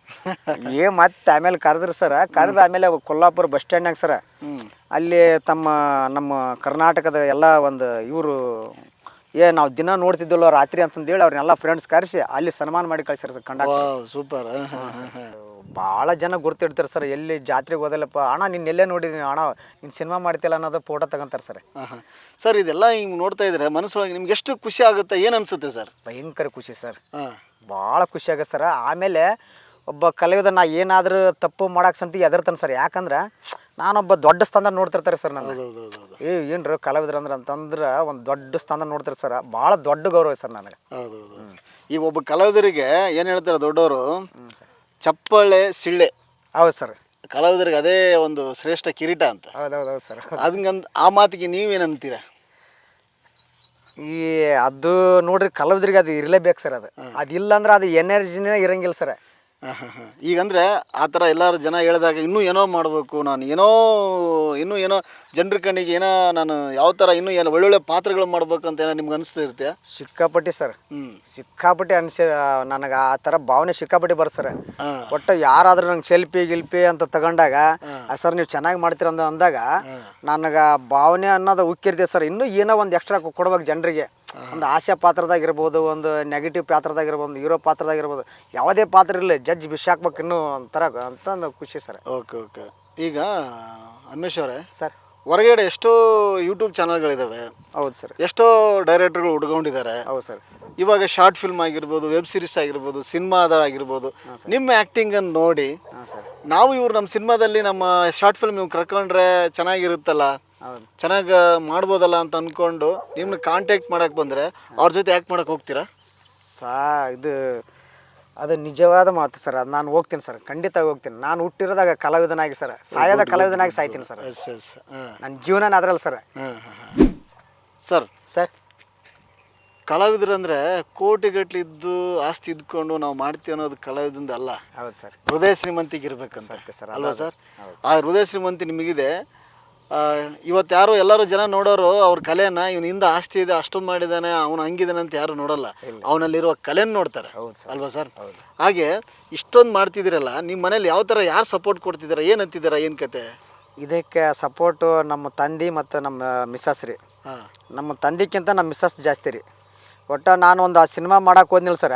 ಏ ಮತ್ತೆ ಆಮೇಲೆ ಕರೆದ್ರಿ ಸರ ಕರೆದ ಆಮೇಲೆ ಕೊಲ್ಲಾಪುರ ಬಸ್ ಸ್ಟ್ಯಾಂಡ್ನಾಗ ಸರ ಅಲ್ಲಿ ತಮ್ಮ ನಮ್ಮ ಕರ್ನಾಟಕದ ಎಲ್ಲ ಒಂದು ಇವರು ಏ ನಾವು ದಿನ ನೋಡ್ತಿದ್ದಲ್ಲ ರಾತ್ರಿ ಅಂತಂದೇಳಿ ಅವ್ರನ್ನೆಲ್ಲ ಫ್ರೆಂಡ್ಸ್ ಕರೆಸಿ ಅಲ್ಲಿ ಸನ್ಮಾನ ಮಾಡಿ ಕಳ್ಸ್ಯಾರ ಸರ್ ಕಂಡಕ್ಟರ್. ಸೂಪರ್. ಭಾಳ ಜನ ಗುರ್ತಿಡ್ತಾರೆ ಸರ್ ಎಲ್ಲಿ ಜಾತ್ರೆಗೆ ಹೋದಲ್ಲಪ್ಪ ಅಣ್ಣ ನಿನ್ನ ಎಲ್ಲೇ ನೋಡಿದ್ದೀನಿ ಅಣ್ಣ ನೀನು ಸಿನಿಮಾ ಮಾಡ್ತಿಲ್ಲ ಅನ್ನೋದು ಫೋಟೋ ತಗೊಂತಾರೆ ಸರ್. ಸರ್ ಇದೆಲ್ಲ ಹಿಂಗೆ ನೋಡ್ತಾ ಇದ್ರೆ ಮನಸ್ಸೊಳಗೆ ನಿಮ್ಗೆ ಎಷ್ಟು ಖುಷಿ ಆಗುತ್ತೆ ಏನು ಅನ್ಸುತ್ತೆ ಸರ್? ಭಯಂಕರ ಖುಷಿ ಸರ್. ಭಾಳ ಖುಷಿ ಆಗತ್ತೆ ಸರ್. ಆಮೇಲೆ ಒಬ್ಬ ಕಲಾವಿದ ನಾ ಏನಾದರೂ ತಪ್ಪು ಮಾಡೋಕೆ ಸಂತಿ ಎದರ್ತಾನೆ ಸರ್. ಯಾಕಂದ್ರೆ ನಾನೊಬ್ಬ ದೊಡ್ಡ ಸ್ಥಾನ ನೋಡ್ತಿರ್ತಾರೆ ಸರ್ ನಾನು ಏ ಏನ್ರಿ ಕಲಾವಿದ್ರ ಅಂದ್ರೆ ಅಂತಂದ್ರೆ ಒಂದು ದೊಡ್ಡ ಸ್ಥಾನ ನೋಡ್ತಾರೆ ಸರ್. ಭಾಳ ದೊಡ್ಡ ಗೌರವ ಸರ್ ನನಗೆ. ಹೌದೌದು ಈ ಒಬ್ಬ ಕಲಾವಿದರಿಗೆ ಏನ್ ಹೇಳ್ತಾರೆ ದೊಡ್ಡವರು? ಚಪ್ಪಳೆ ಸಿಳ್ಳೆ. ಹೌದು ಸರ್. ಕಲಾವಿದರಿಗೆ ಅದೇ ಒಂದು ಶ್ರೇಷ್ಠ ಕಿರೀಟ ಅಂತ. ಹೌದು ಹೌದು ಹೌದು ಸರ್. ಅದಂಗಂತ ಆ ಮಾತಿಗೆ ನೀವೇನಂತೀರಾ ಈ ಅದು ನೋಡ್ರಿ ಕಲಾವಿದ್ರಿಗೆ ಅದು ಇರಲೇಬೇಕು ಸರ್ ಅದು. ಅದಿಲ್ಲ ಅಂದ್ರೆ ಅದು ಎನರ್ಜಿನೇ ಇರಂಗಿಲ್ಲ ಸರ್. ಹಾ, ಹಾಂ. ಈಗಂದ್ರೆ ಆ ಥರ ಎಲ್ಲರೂ ಜನ ಹೇಳಿದಾಗ ಇನ್ನೂ ಏನೋ ಮಾಡಬೇಕು ನಾನು ಏನೋ ಇನ್ನೂ ಏನೋ ಜನರ ಕಣ್ಣಿಗೆ ಏನೋ ನಾನು ಯಾವ ಥರ ಇನ್ನೂ ಏನೋ ಒಳ್ಳೊಳ್ಳೆ ಪಾತ್ರಗಳು ಮಾಡ್ಬೇಕು ಅಂತ ಏನೋ ನಿಮ್ಗೆ ಅನಿಸ್ತಾ ಇರುತ್ತೆ ಸಿಕ್ಕಾಪಟ್ಟಿ ಸರ್. ಹ್ಞೂ ಸಿಕ್ಕಾಪಟ್ಟಿ ಅನ್ಸ ನನಗೆ ಆ ಥರ ಭಾವನೆ ಸಿಕ್ಕಾಪಟ್ಟಿ ಬರ್ ಸರ್. ಒಟ್ಟು ಯಾರಾದ್ರೂ ನಂಗೆ ಸೆಲ್ಫಿ ಗಿಲ್ಪಿ ಅಂತ ತಗೊಂಡಾಗ ಸರ್ ನೀವು ಚೆನ್ನಾಗಿ ಮಾಡ್ತೀರ ಅಂತ ಅಂದಾಗ ನನಗೆ ಭಾವನೆ ಅನ್ನೋದು ಉಕ್ಕಿರ್ತೀವಿ ಸರ್. ಇನ್ನೂ ಏನೋ ಒಂದು ಎಕ್ಸ್ಟ್ರಾ ಕೊಡ್ಬೇಕು ಜನರಿಗೆ. ಒಂದು ಹಾಸ್ಯ ಪಾತ್ರದಾಗಿರ್ಬೋದು ಒಂದು ನೆಗೆಟಿವ್ ಪಾತ್ರದಾಗಿರ್ಬೋದು ಒಂದು ಹೀರೋ ಪಾತ್ರದಾಗಿರ್ಬೋದು ಯಾವುದೇ ಪಾತ್ರ ಇರಲಿ ಜಡ್ಜ್ ಬಿಸಾಕ್ಬೇಕು ಇನ್ನೂ ಒಂಥರ ಅಂತ ಒಂದು ಖುಷಿ ಸರ್. Okay okay. ಈಗ ಅನ್ಮೇಶ್ ಅವರೇ ಸರ್. ಹೊರಗಡೆ ಎಷ್ಟೋ ಯೂಟ್ಯೂಬ್ ಚಾನಲ್ಗಳಿದ್ದಾವೆ ಹೌದು ಸರ್. ಎಷ್ಟೋ ಡೈರೆಕ್ಟರ್ಗಳು ಹುಡ್ಕೊಂಡಿದ್ದಾರೆ. ಹೌದು ಸರ್. ಇವಾಗ ಶಾರ್ಟ್ ಫಿಲ್ಮ್ ಆಗಿರ್ಬೋದು ವೆಬ್ ಸೀರೀಸ್ ಆಗಿರ್ಬೋದು ಸಿನಿಮಾದ ಆಗಿರ್ಬೋದು ನಿಮ್ಮ ಆ್ಯಕ್ಟಿಂಗನ್ನು ನೋಡಿ ನಾವು ಇವ್ರು ನಮ್ಮ ಸಿನಿಮಾದಲ್ಲಿ ನಮ್ಮ ಶಾರ್ಟ್ ಫಿಲ್ಮ್ ನೀವು ಕರ್ಕೊಂಡ್ರೆ ಚೆನ್ನಾಗಿರುತ್ತಲ್ಲ? ಚೆನ್ನಾಗಿ ಮಾಡ್ಬೋದಲ್ಲ ಅಂತ ಅಂದ್ಕೊಂಡು ನಿಮ್ಮನ್ನ ಕಾಂಟ್ಯಾಕ್ಟ್ ಮಾಡಕ್ಕೆ ಬಂದರೆ ಅವ್ರ ಜೊತೆ ಆ್ಯಕ್ಟ್ ಮಾಡಕ್ಕೆ ಹೋಗ್ತೀರಾ? ಸಾ ಇದು ಅದು ನಿಜವಾದ ಮಾತು ಸರ್. ಅದು ನಾನು ಹೋಗ್ತೀನಿ ಸರ್. ಖಂಡಿತ ಹೋಗ್ತೀನಿ. ನಾನು ಹುಟ್ಟಿರೋದಾಗ ಕಲಾವಿದನಾಗಿ ಸರ್. ಸಾಯದ ಕಲಾವಿದನಾಗಿ ಸಾಯ್ತೀನಿ ಸರ್. ಎಸ್ ಎಸ್ ಹಾಂ. ನನ್ನ ಜೀವನ ಅದ್ರಲ್ಲ ಸರ್. Sir sir. ಕಲಾವಿದ್ರಂದ್ರೆ ಕೋಟಿಗಟ್ಲೆ ಇದ್ದು ಆಸ್ತಿ ಇದ್ಕೊಂಡು ನಾವು ಮಾಡ್ತೀವಿ ಅನ್ನೋದು ಕಲಾವಿದಿಂದ ಅಲ್ಲ. ಹೌದು ಸರ್. ಹೃದಯ ಶ್ರೀಮಂತಿಗೆ ಇರ್ಬೇಕಂತ. ಸರ್, ಅಲ್ವಾ ಸರ್? ಆ ಹೃದಯ ಶ್ರೀಮಂತಿ ನಿಮಗಿದೆ. ಇವತ್ತು ಯಾರು ಎಲ್ಲರೂ ಜನ ನೋಡೋರು ಅವ್ರ ಕಲೆನ ಇವನ ಹಿಂದೆ ಆಸ್ತಿ ಇದೆ ಅಷ್ಟೊಂದು ಮಾಡಿದಾನೆ ಅವನು ಹಂಗಿದಾನೆ ಅಂತ ಯಾರು ನೋಡಲ್ಲ. ಅವನಲ್ಲಿರುವ ಕಲೆನ ನೋಡ್ತಾರೆ. ಅಲ್ವಾ ಸರ್? ಹಾಗೆ ಇಷ್ಟೊಂದು ಮಾಡ್ತಿದ್ದೀರಲ್ಲ ನಿಮ್ಮ ಮನೇಲಿ ಯಾವ ಥರ ಯಾರು ಸಪೋರ್ಟ್ ಕೊಡ್ತಿದ್ದೀರಾ ಏನು ಅಂತಿದ್ದೀರಾ ಏನು ಕತೆ? ಇದಕ್ಕೆ ಸಪೋರ್ಟು ನಮ್ಮ ತಂದೆ ಮತ್ತು ನಮ್ಮ ಮಿಸ್ಸಸ್ ರೀ. ನಮ್ಮ ತಂದೆಕ್ಕಿಂತ ನಮ್ಮ ಮಿಸ್ಸಸ್ ಜಾಸ್ತಿ ರೀ. ಒಟ್ಟ ನಾನು ಒಂದು ಆ ಸಿನಿಮಾ ಮಾಡಕ್ಕೆ ಹೋದ್ನಿಲ್ಲ ಸರ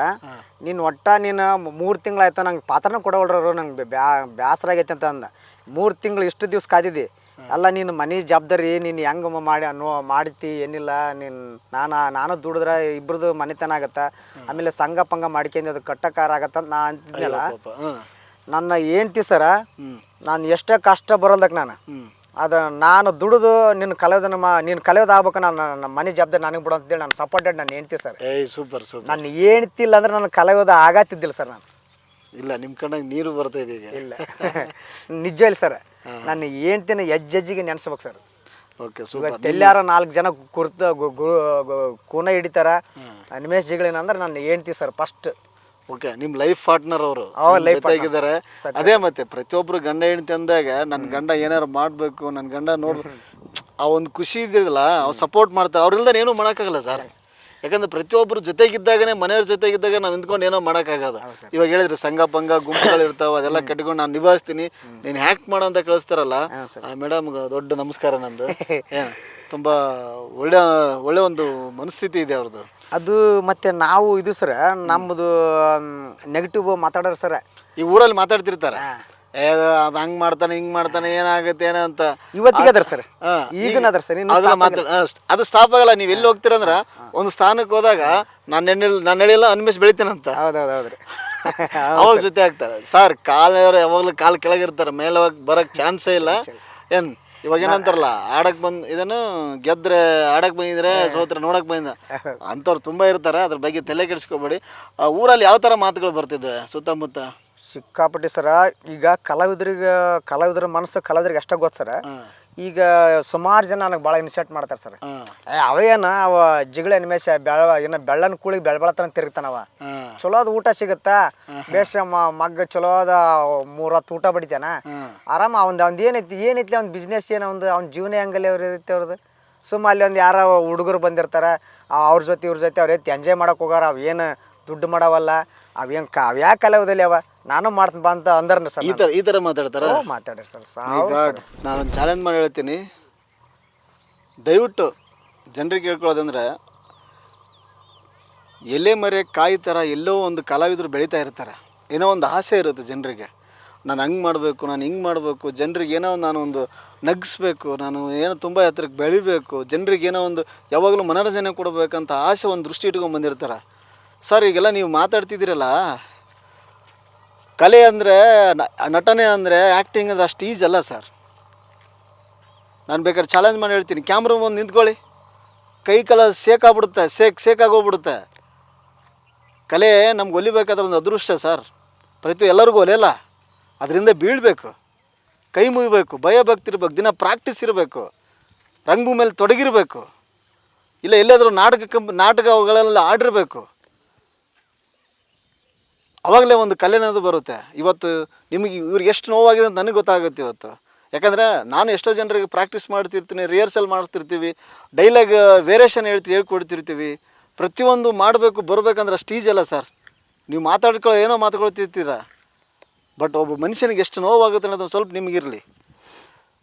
ನೀನು ಒಟ್ಟ ನೀನು ಮೂರು ತಿಂಗಳಾಯ್ತು ನಂಗೆ ಪಾತ್ರನ ಕೊಡೋಳ್ರು ನಂಗೆ ಬ್ಯಾ ಬ್ಯಾಸರಾಗೈತೆ ಅಂತ ಅಂದ. ಮೂರು ತಿಂಗಳು ಇಷ್ಟು ದಿವ್ಸ ಕಾದಿದ್ದಿ. ಅಲ್ಲ ನೀನು ಮನೆ ಜವಾಬ್ದಾರಿ ನೀನು ಹೆಂಗ್ ಮಾಡಿ ಅನ್ನೋ ಮಾಡ್ತಿ ಏನಿಲ್ಲ. ನೀನು ನಾನು ನಾನು ದುಡಿದ್ರೆ ಇಬ್ರದ್ದು ಮನೆತನ ಆಗತ್ತ? ಆಮೇಲೆ ಸಂಘ ಪಂಗ ಮಾಡ್ಕೊಂಡು ಅದು ಕಟ್ಟಕಾರ ಆಗತ್ತ ನಾ ಅಂತಿದ್ನಲ್ಲ ನನ್ನ ಹೆಂಡ್ತಿ ಸರ ನಾನು ಎಷ್ಟೇ ಕಷ್ಟ ಬರಲ್ದಕ್ಕೆ ನಾನು. ಅದು ನಾನು ದುಡಿದು ನಿನ್ನ ಕಲೆಯೋದನ್ನ ಮಾ ನೀನು ಕಲಿಯೋದು ಆಗ್ಬೇಕು ನಾನು ನನ್ನ ಮನೆ ಜವಾಬ್ದಾರಿ ನನಗೆ ಬಿಡು ಅಂತೇಳಿ ನಾನು ಸಪೋರ್ಟೆಡ್ ನಾನು ಹೆಂಡ್ತಿ ಸರ್. ಏಯ್ ಸೂಪರ್ ಸೂಪರ್ ನನ್ನ ಹೆಂಡ್ತಿಲ್ಲ ಅಂದ್ರೆ ನನ್ನ ಕಲೆಯೋದು ಆಗತ್ತಿದ್ದಿಲ್ಲ ಸರ್ ನಾನು. ಇಲ್ಲ ನಿಮ್ಮ ಕಣ್ಣಾಗ ನೀರು ಬರ್ತಾ ಇದೆ ಈಗ. ಇಲ್ಲ. ನಿಜ ಇಲ್ಲ ಸರ್. ನನ್ನ ಹೆಂಡ್ತಿನ ಹೆಜ್ಜೆಜ್ಜಿಗೆ ನೆನೆಸ್ಬೇಕು ಸರ್. ಓಕೆ ಇವತ್ತು ಎಲ್ಲಾರ ನಾಲ್ಕು ಜನ ಕುರ್ತ ಕೂನ ಹಿಡಿತಾರ ಅನಿಮೇಶ್ ಜಿಗಳೇನಂದ್ರೆ ನನ್ನ ಹೆಂಡ್ತಿ ಸರ್ ಫಸ್ಟ್ ಓಕೆ ನಿಮ್ಮ ಲೈಫ್ ಪಾರ್ಟ್ನರ್ ಅವರು. ಅವ life ಜೊತೆಗಿದ್ದಾರೆ ಅದೇ ಮತ್ತೆ ಪ್ರತಿಯೊಬ್ರು ಗಂಡ ಹೆಂಡತಿ ಅಂದಾಗ ನನ್ನ ಗಂಡ ಏನಾರು ಮಾಡಬೇಕು ನನ್ನ ಗಂಡ ನೋಡ್ ಆ ಒಂದು ಖುಷಿ ಇದೆಯಲ್ಲ ಅವ್ರು ಸಪೋರ್ಟ್ ಮಾಡ್ತಾರೆ. ಅವ್ರಿಲ್ದ ಏನೂ ಮಾಡೋಕ್ಕಾಗಲ್ಲ ಸರ್. ಯಾಕಂದ್ರೆ ಪ್ರತಿಯೊಬ್ಬರು ಜೊತೆಗಿದ್ದಾಗನೇ ಮನೆಯವ್ರ ಜೊತೆಗಿದ್ದಾಗ ನಾವು ನಿಂತ್ಕೊಂಡು ಏನೋ ಮಾಡೋಕ್ಕಾಗದ ಇವಾಗ ಹೇಳಿದ್ರೆ ಸಂಘ ಪಂಗ ಗುಂಪುಗಳು ಇರ್ತಾವ ಅದೆಲ್ಲ ಕಟ್ಕೊಂಡು ನಾನು ನಿಭಾಯಿಸ್ತೀನಿ. ನೀನು ಹ್ಯಾಕ್ಟ್ ಮಾಡೋ ಅಂತ ಕಳಿಸ್ತಾರಲ್ಲ ಮೇಡಮ್ ದೊಡ್ಡ ನಮಸ್ಕಾರ ನಂದು. ಏನು ತುಂಬ ಒಳ್ಳೆ ಒಳ್ಳೆ ಒಂದು ಮನಸ್ಥಿತಿ ಇದೆ ಅವ್ರದ್ದು ಅದು ಮತ್ತೆ ನಾವು ಇದು ಸರ ನಮ್ಮದು ನೆಗೆಟಿವ್ ಮಾತಾಡೋರು ಸರ. ಈ ಊರಲ್ಲಿ ಮಾತಾಡ್ತಿರ್ತಾರೆ. ಏ ಅದು ಹಂಗೆ ಮಾಡ್ತಾನೆ ಹಿಂಗ್ ಮಾಡ್ತಾನೆ ಏನಾಗುತ್ತೆ ಏನೋ ಅಂತ. ಇವತ್ತಿಗೆ ಅದ್ರ ಸರ್. ಹಾ, ಈಗನ ಅದ್ರ ಸರ್ ಇನ್ನು ಅದನ್ನ ಮಾತಾಡ ಅದು ಸ್ಟಾಪ್ ಆಗಲ್ಲ. ನೀವು ಎಲ್ಲಿ ಹೋಗ್ತೀರಂದ್ರ ಒಂದು ಸ್ಥಾನಕ್ಕೆ ಹೋದಾಗ ನಾನು ಎಣ್ಣೆ ನನ್ನ ನಡೆಯಲ್ಲ ಅನ್ಮೇಶ್ ಬೆಳಿತೇನಂತ. ಹೌದೌದು ಹೌದ್ರಿ ಅವಾಗ ಜೊತೆ ಆಗ್ತಾರೆ. ಸರ್ ಕಾಲವ್ರು ಯಾವಾಗಲೂ ಕಾಲ್ ಕೆಳಗಿರ್ತಾರೆ. ಮೇಲೆ ಹೋಗಿ ಬರಕ್ ಚಾನ್ಸೇ ಇಲ್ಲ. ಏನ್ ಇವಾಗ ಏನಂತಾರಲ್ಲ ಆಡಕ್ ಬಂದ್ ಇದನ್ನು ಗೆದ್ರೆ ಆಡಕ್ ಬಂದಿದ್ರೆ ಸೋತ್ರ ನೋಡಕ್ ಬಂದ ಅಂಥವ್ರು ತುಂಬಾ ಇರ್ತಾರೆ. ಅದ್ರ ಬಗ್ಗೆ ತಲೆ ಕೆಡಿಸ್ಕೋಬೇಡಿ. ಆ ಊರಲ್ಲಿ ಯಾವ ತರ ಮಾತುಗಳು ಬರ್ತಿದ್ದೆ ಸುತ್ತಮುತ್ತ? ಸಿಕ್ಕಾಪಟ್ಟಿ ಸರ ಈಗ ಕಲಾವಿದ್ರಿಗೆ ಕಲಾವಿದ್ರ ಮನಸ್ಸು ಕಲಾವಿದ್ರಿಗೆ ಅಷ್ಟೇ ಗೊತ್ತು ಸರ. ಈಗ ಸುಮಾರು ಜನ ನನಗೆ ಭಾಳ ಇನ್ಸೆಟ್ ಮಾಡ್ತಾರೆ ಸರ್. ಅವೇನ ಅವ ಜಿಗಳ ನಿಮೇಶ ಬೆಳ ಏನ ಬೆಳ್ಳನ ಕೂಳಿಗೆ ಬೆಳಬಳತನ ತಿರುಗ್ತಾನವ ಚಲೋದ ಚಲೋ ಅದ ಊಟ ಸಿಗುತ್ತಾ? ಬೇಷ ಮಗ್ಗ ಚಲೋದ ಅದ ಮೂರ್ ಹೊತ್ತು ಊಟ ಬಡಿತಾನ? ಆರಾಮ ಅವ್ನ ಅವ್ನ ಏನೈತಿ ಏನೈತಿ ಅವ್ನ ಬಿಸ್ನೆಸ್ ಏನು ಒಂದು ಅವ್ನ ಜೀವನ ಹೆಂಗಲ್ಲಿ ಅವ್ರ ಇರುತ್ತೆ ಅವ್ರದ್ದು ಸುಮ್ಮ ಅಲ್ಲಿ ಒಂದು ಯಾರೋ ಹುಡುಗರು ಬಂದಿರ್ತಾರೆ ಅವ್ರ ಜೊತೆ ಇವ್ರ ಜೊತೆ ಅವ್ರ ಎತ್ತಿ ಎಂಜಾಯ್ ಮಾಡೋಕೆ ಹೋಗಾರ ಅವೇನು ಏನು ದುಡ್ಡು ಮಾಡವಲ್ಲ ಅವೇನು ಕ ಅವ್ಯಾಕೆ ಕಲಾವಿದಲ್ಲಿ ಅವ? ನಾನು ಮಾಡ್ತೀನಿ ಬಾ ಅಂತ ಅಂದ್ರನ ಸರ್ ಈ ಥರ ಈ ಥರ ಮಾತಾಡ್ತಾರ? ಮಾತಾಡ್ರಿ ಸರ್ ಸಾವು ಗಾಡ್ ನಾನೊಂದು ಚಾಲೆಂಜ್ ಮಾಡಿ ಹೇಳ್ತೀನಿ. ದಯವಿಟ್ಟು ಜನರಿಗೆ ಹೇಳ್ಕೊಳ್ಳೋದಂದ್ರೆ ಎಲೆ ಮರೆ ಕಾಯಿ ಥರ ಎಲ್ಲೋ ಒಂದು ಕಲಾವಿದರು ಬೆಳೀತಾ ಇರ್ತಾರೆ. ಏನೋ ಒಂದು ಆಸೆ ಇರುತ್ತೆ ಜನರಿಗೆ. ನಾನು ಹಂಗೆ ಮಾಡಬೇಕು ನಾನು ಹಿಂಗೆ ಮಾಡಬೇಕು ಜನರಿಗೆ ಏನೋ ನಾನು ಒಂದು ನಗಿಸ್ಬೇಕು ನಾನು ಏನೋ ತುಂಬ ಎತ್ತರಕ್ಕೆ ಬೆಳಿಬೇಕು ಜನರಿಗೆ ಏನೋ ಒಂದು ಯಾವಾಗಲೂ ಮನೋರಂಜನೆ ಕೊಡಬೇಕಂತ ಆಸೆ ಒಂದು ದೃಷ್ಟಿ ಇಟ್ಕೊಂಡು ಬಂದಿರ್ತಾರೆ. ಸರ್ ಈಗೆಲ್ಲ ನೀವು ಮಾತಾಡ್ತಿದ್ದೀರಲ್ಲ? ಕಲೆ ಅಂದರೆ ನಟನೆ ಅಂದರೆ ಆ್ಯಕ್ಟಿಂಗ್ ಅಂದರೆ ಅಷ್ಟು ಈಜ್ ಅಲ್ಲ ಸರ್ ನಾನು ಬೇಕಾದ್ರೆ ಚಾಲೆಂಜ್ ಮಾಡಿ ಹೇಳ್ತೀನಿ. ಕ್ಯಾಮ್ರಾ ಮುಂದೆ ನಿಂತ್ಕೊಳ್ಳಿ. ಕೈ ಕಲ ಸೇಕಾಗ್ಬಿಡುತ್ತೆ ಸೇಕ್ ಸೇಕಾಗೋಗ್ಬಿಡುತ್ತೆ ಕಲೆ ನಮ್ಗೆ ಒಲಿಬೇಕಾದ್ರೆ ಒಂದು ಅದೃಷ್ಟ ಸರ್ ಪ್ರತಿ ಎಲ್ಲರಿಗೂ ಒಲೆಯಲ್ಲ ಅದರಿಂದ ಬೀಳಬೇಕು. ಕೈ ಮುಗಿಬೇಕು, ಭಯ ಭಕ್ತಿರ್ಬೇಕು ದಿನ ಪ್ರಾಕ್ಟೀಸ್ ಇರಬೇಕು. ರಂಗಭೂಮಿಯಲ್ಲಿ ತೊಡಗಿರಬೇಕು. ಇಲ್ಲ ಎಲ್ಲಾದರೂ ನಾಟಕ ಕಂಪ್, ನಾಟಕ ಅವುಗಳೆಲ್ಲ ಆಡಿರ್ಬೇಕು. ಅವಾಗಲೇ ಒಂದು ಕಲೆ ಅನ್ನೋದು ಬರುತ್ತೆ. ಇವತ್ತು ನಿಮಗೆ ಇವ್ರಿಗೆ ಎಷ್ಟು ನೋವಾಗಿದೆ ಅಂತ ನನಗೆ ಗೊತ್ತಾಗುತ್ತೆ ಇವತ್ತು. ಯಾಕಂದರೆ ನಾನು ಎಷ್ಟೋ ಜನರಿಗೆ ಪ್ರಾಕ್ಟೀಸ್ ಮಾಡ್ತಿರ್ತೀನಿ ರಿಹರ್ಸಲ್ ಮಾಡ್ತಿರ್ತೀವಿ ಡೈಲಾಗ್ ವೇರಿಯೇಷನ್ ಹೇಳ್ತಿ ಹೇಳ್ಕೊಡ್ತಿರ್ತೀವಿ. ಪ್ರತಿಯೊಂದು ಮಾಡಬೇಕು, ಬರಬೇಕಂದ್ರೆ ಸ್ಟೀಜ್ ಅಲ್ಲ ಸರ್ ನೀವು ಮಾತಾಡ್ಕೊಳ್ಳೋ ಏನೋ ಮಾತಾಡ್ಕೊಳ್ತಿರ್ತೀರ? ಬಟ್ ಒಬ್ಬ ಮನುಷ್ಯನಿಗೆ ಎಷ್ಟು ನೋವಾಗುತ್ತೆ ಅನ್ನೋದು ಸ್ವಲ್ಪ ನಿಮಗಿರಲಿ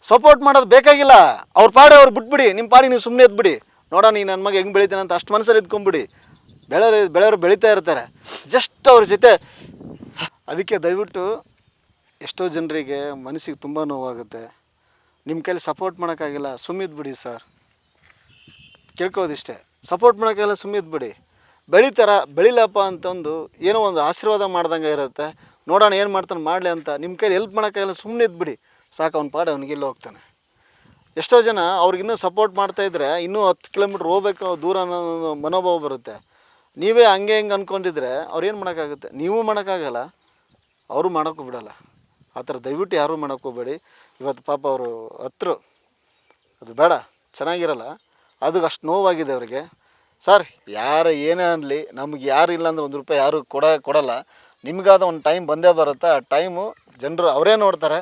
ಸಪೋರ್ಟ್ ಮಾಡೋದು ಬೇಕಾಗಿಲ್ಲ. ಅವ್ರ ಪಾಡೆ ಅವ್ರು ಬಿಟ್ಬಿಡಿ. ನಿಮ್ಮ ಪಾಡಿಗೆ ನೀವು ಸುಮ್ಮನೆ ಎದ್ಬಿಡಿ ನೋಡೋಣ ನೀನು ನನ್ನ ಮಗ ಹೆಂಗೆ ಬೆಳಿತಾನೆ ಅಂತ ಅಷ್ಟು ಮನಸ್ಸಲ್ಲಿ ಇದ್ಕೊಂಬಿಡಿ ಬೆಳೆಯೋರು ಬೆಳೆಯೋರು ಬೆಳೀತಾ ಇರ್ತಾರೆ. ಜಸ್ಟ್ ಅವ್ರ ಜೊತೆ ಅದಕ್ಕೆ ದಯವಿಟ್ಟು ಎಷ್ಟೋ ಜನರಿಗೆ ಮನಸ್ಸಿಗೆ ತುಂಬ ನೋವಾಗುತ್ತೆ. ನಿಮ್ಮ ಕೈಲಿ ಸಪೋರ್ಟ್ ಮಾಡೋಕ್ಕಾಗಿಲ್ಲ ಸುಮ್ಮಿದ್ಬಿಡಿ ಸರ್ ಕೇಳ್ಕೊಳ್ಳೋದಿಷ್ಟೇ ಸಪೋರ್ಟ್ ಮಾಡೋಕ್ಕಾಗಿಲ್ಲ ಸುಮ್ಮಿದ್ಬಿಡಿ ಬೆಳಿತಾರ, ಬೆಳಿಲಪ್ಪ ಅಂತಂದು ಏನೋ ಒಂದು ಆಶೀರ್ವಾದ ಮಾಡ್ದಂಗೆ ಇರುತ್ತೆ. ನೋಡೋಣ ಏನು ಮಾಡ್ತಾನೆ, ಮಾಡಲಿ ಅಂತ. ನಿಮ್ಮ ಕೈಲಿ ಹೆಲ್ಪ್ ಮಾಡೋಕ್ಕಾಗಿಲ್ಲ ಸುಮ್ಮನೆ ಇದ್ಬಿಡಿ ಸಾಕು, ಅವ್ನು ಪಾಡು, ಅವ್ನಿಗೆ ಇಲ್ಲಿ ಹೋಗ್ತಾನೆ. ಎಷ್ಟೋ ಜನ ಅವ್ರಿಗಿನ್ನೂ ಸಪೋರ್ಟ್ ಮಾಡ್ತಾ ಇದ್ರೆ ಇನ್ನೂ ಹತ್ತು ಕಿಲೋಮೀಟ್ರ್ ಹೋಗ್ಬೇಕು, ದೂರ ಅನ್ನೋ ಮನೋಭಾವ ಬರುತ್ತೆ. ನೀವೇ ಹಂಗೆ ಹಿಂಗೆ ಅಂದ್ಕೊಂಡಿದ್ರೆ ಅವ್ರು ಏನು ಮಾಡೋಕ್ಕಾಗುತ್ತೆ? ನೀವು ಮಾಡೋಕ್ಕಾಗಲ್ಲ, ಅವರು ಮಾಡೋಕ್ಕೂ ಬಿಡಲ್ಲ. ಆ ಥರ ದಯವಿಟ್ಟು ಯಾರೂ ಮಾಡೋಕ್ಕೋಗ್ಬೇಡಿ ಇವತ್ತು ಪಾಪ ಅವರು ಹತ್ರ. ಅದು ಬೇಡ, ಚೆನ್ನಾಗಿರಲ್ಲ. ಅದು ಅಷ್ಟು ನೋವಾಗಿದೆ ಅವರಿಗೆ. ಸರ್, ಯಾರು ಏನೇ ಅನ್ನಲಿ ನಮ್ಗೆ ಯಾರು ಇಲ್ಲ ಅಂದ್ರೆ ಒಂದು ರೂಪಾಯಿ ಯಾರು ಕೊಡ, ಕೊಡಲ್ಲ. ನಿಮಗಾದ ಒಂದು ಟೈಮ್ ಬಂದೇ ಬರುತ್ತೆ. ಆ ಟೈಮು ಜನರು ಅವರೇ ನೋಡ್ತಾರೆ.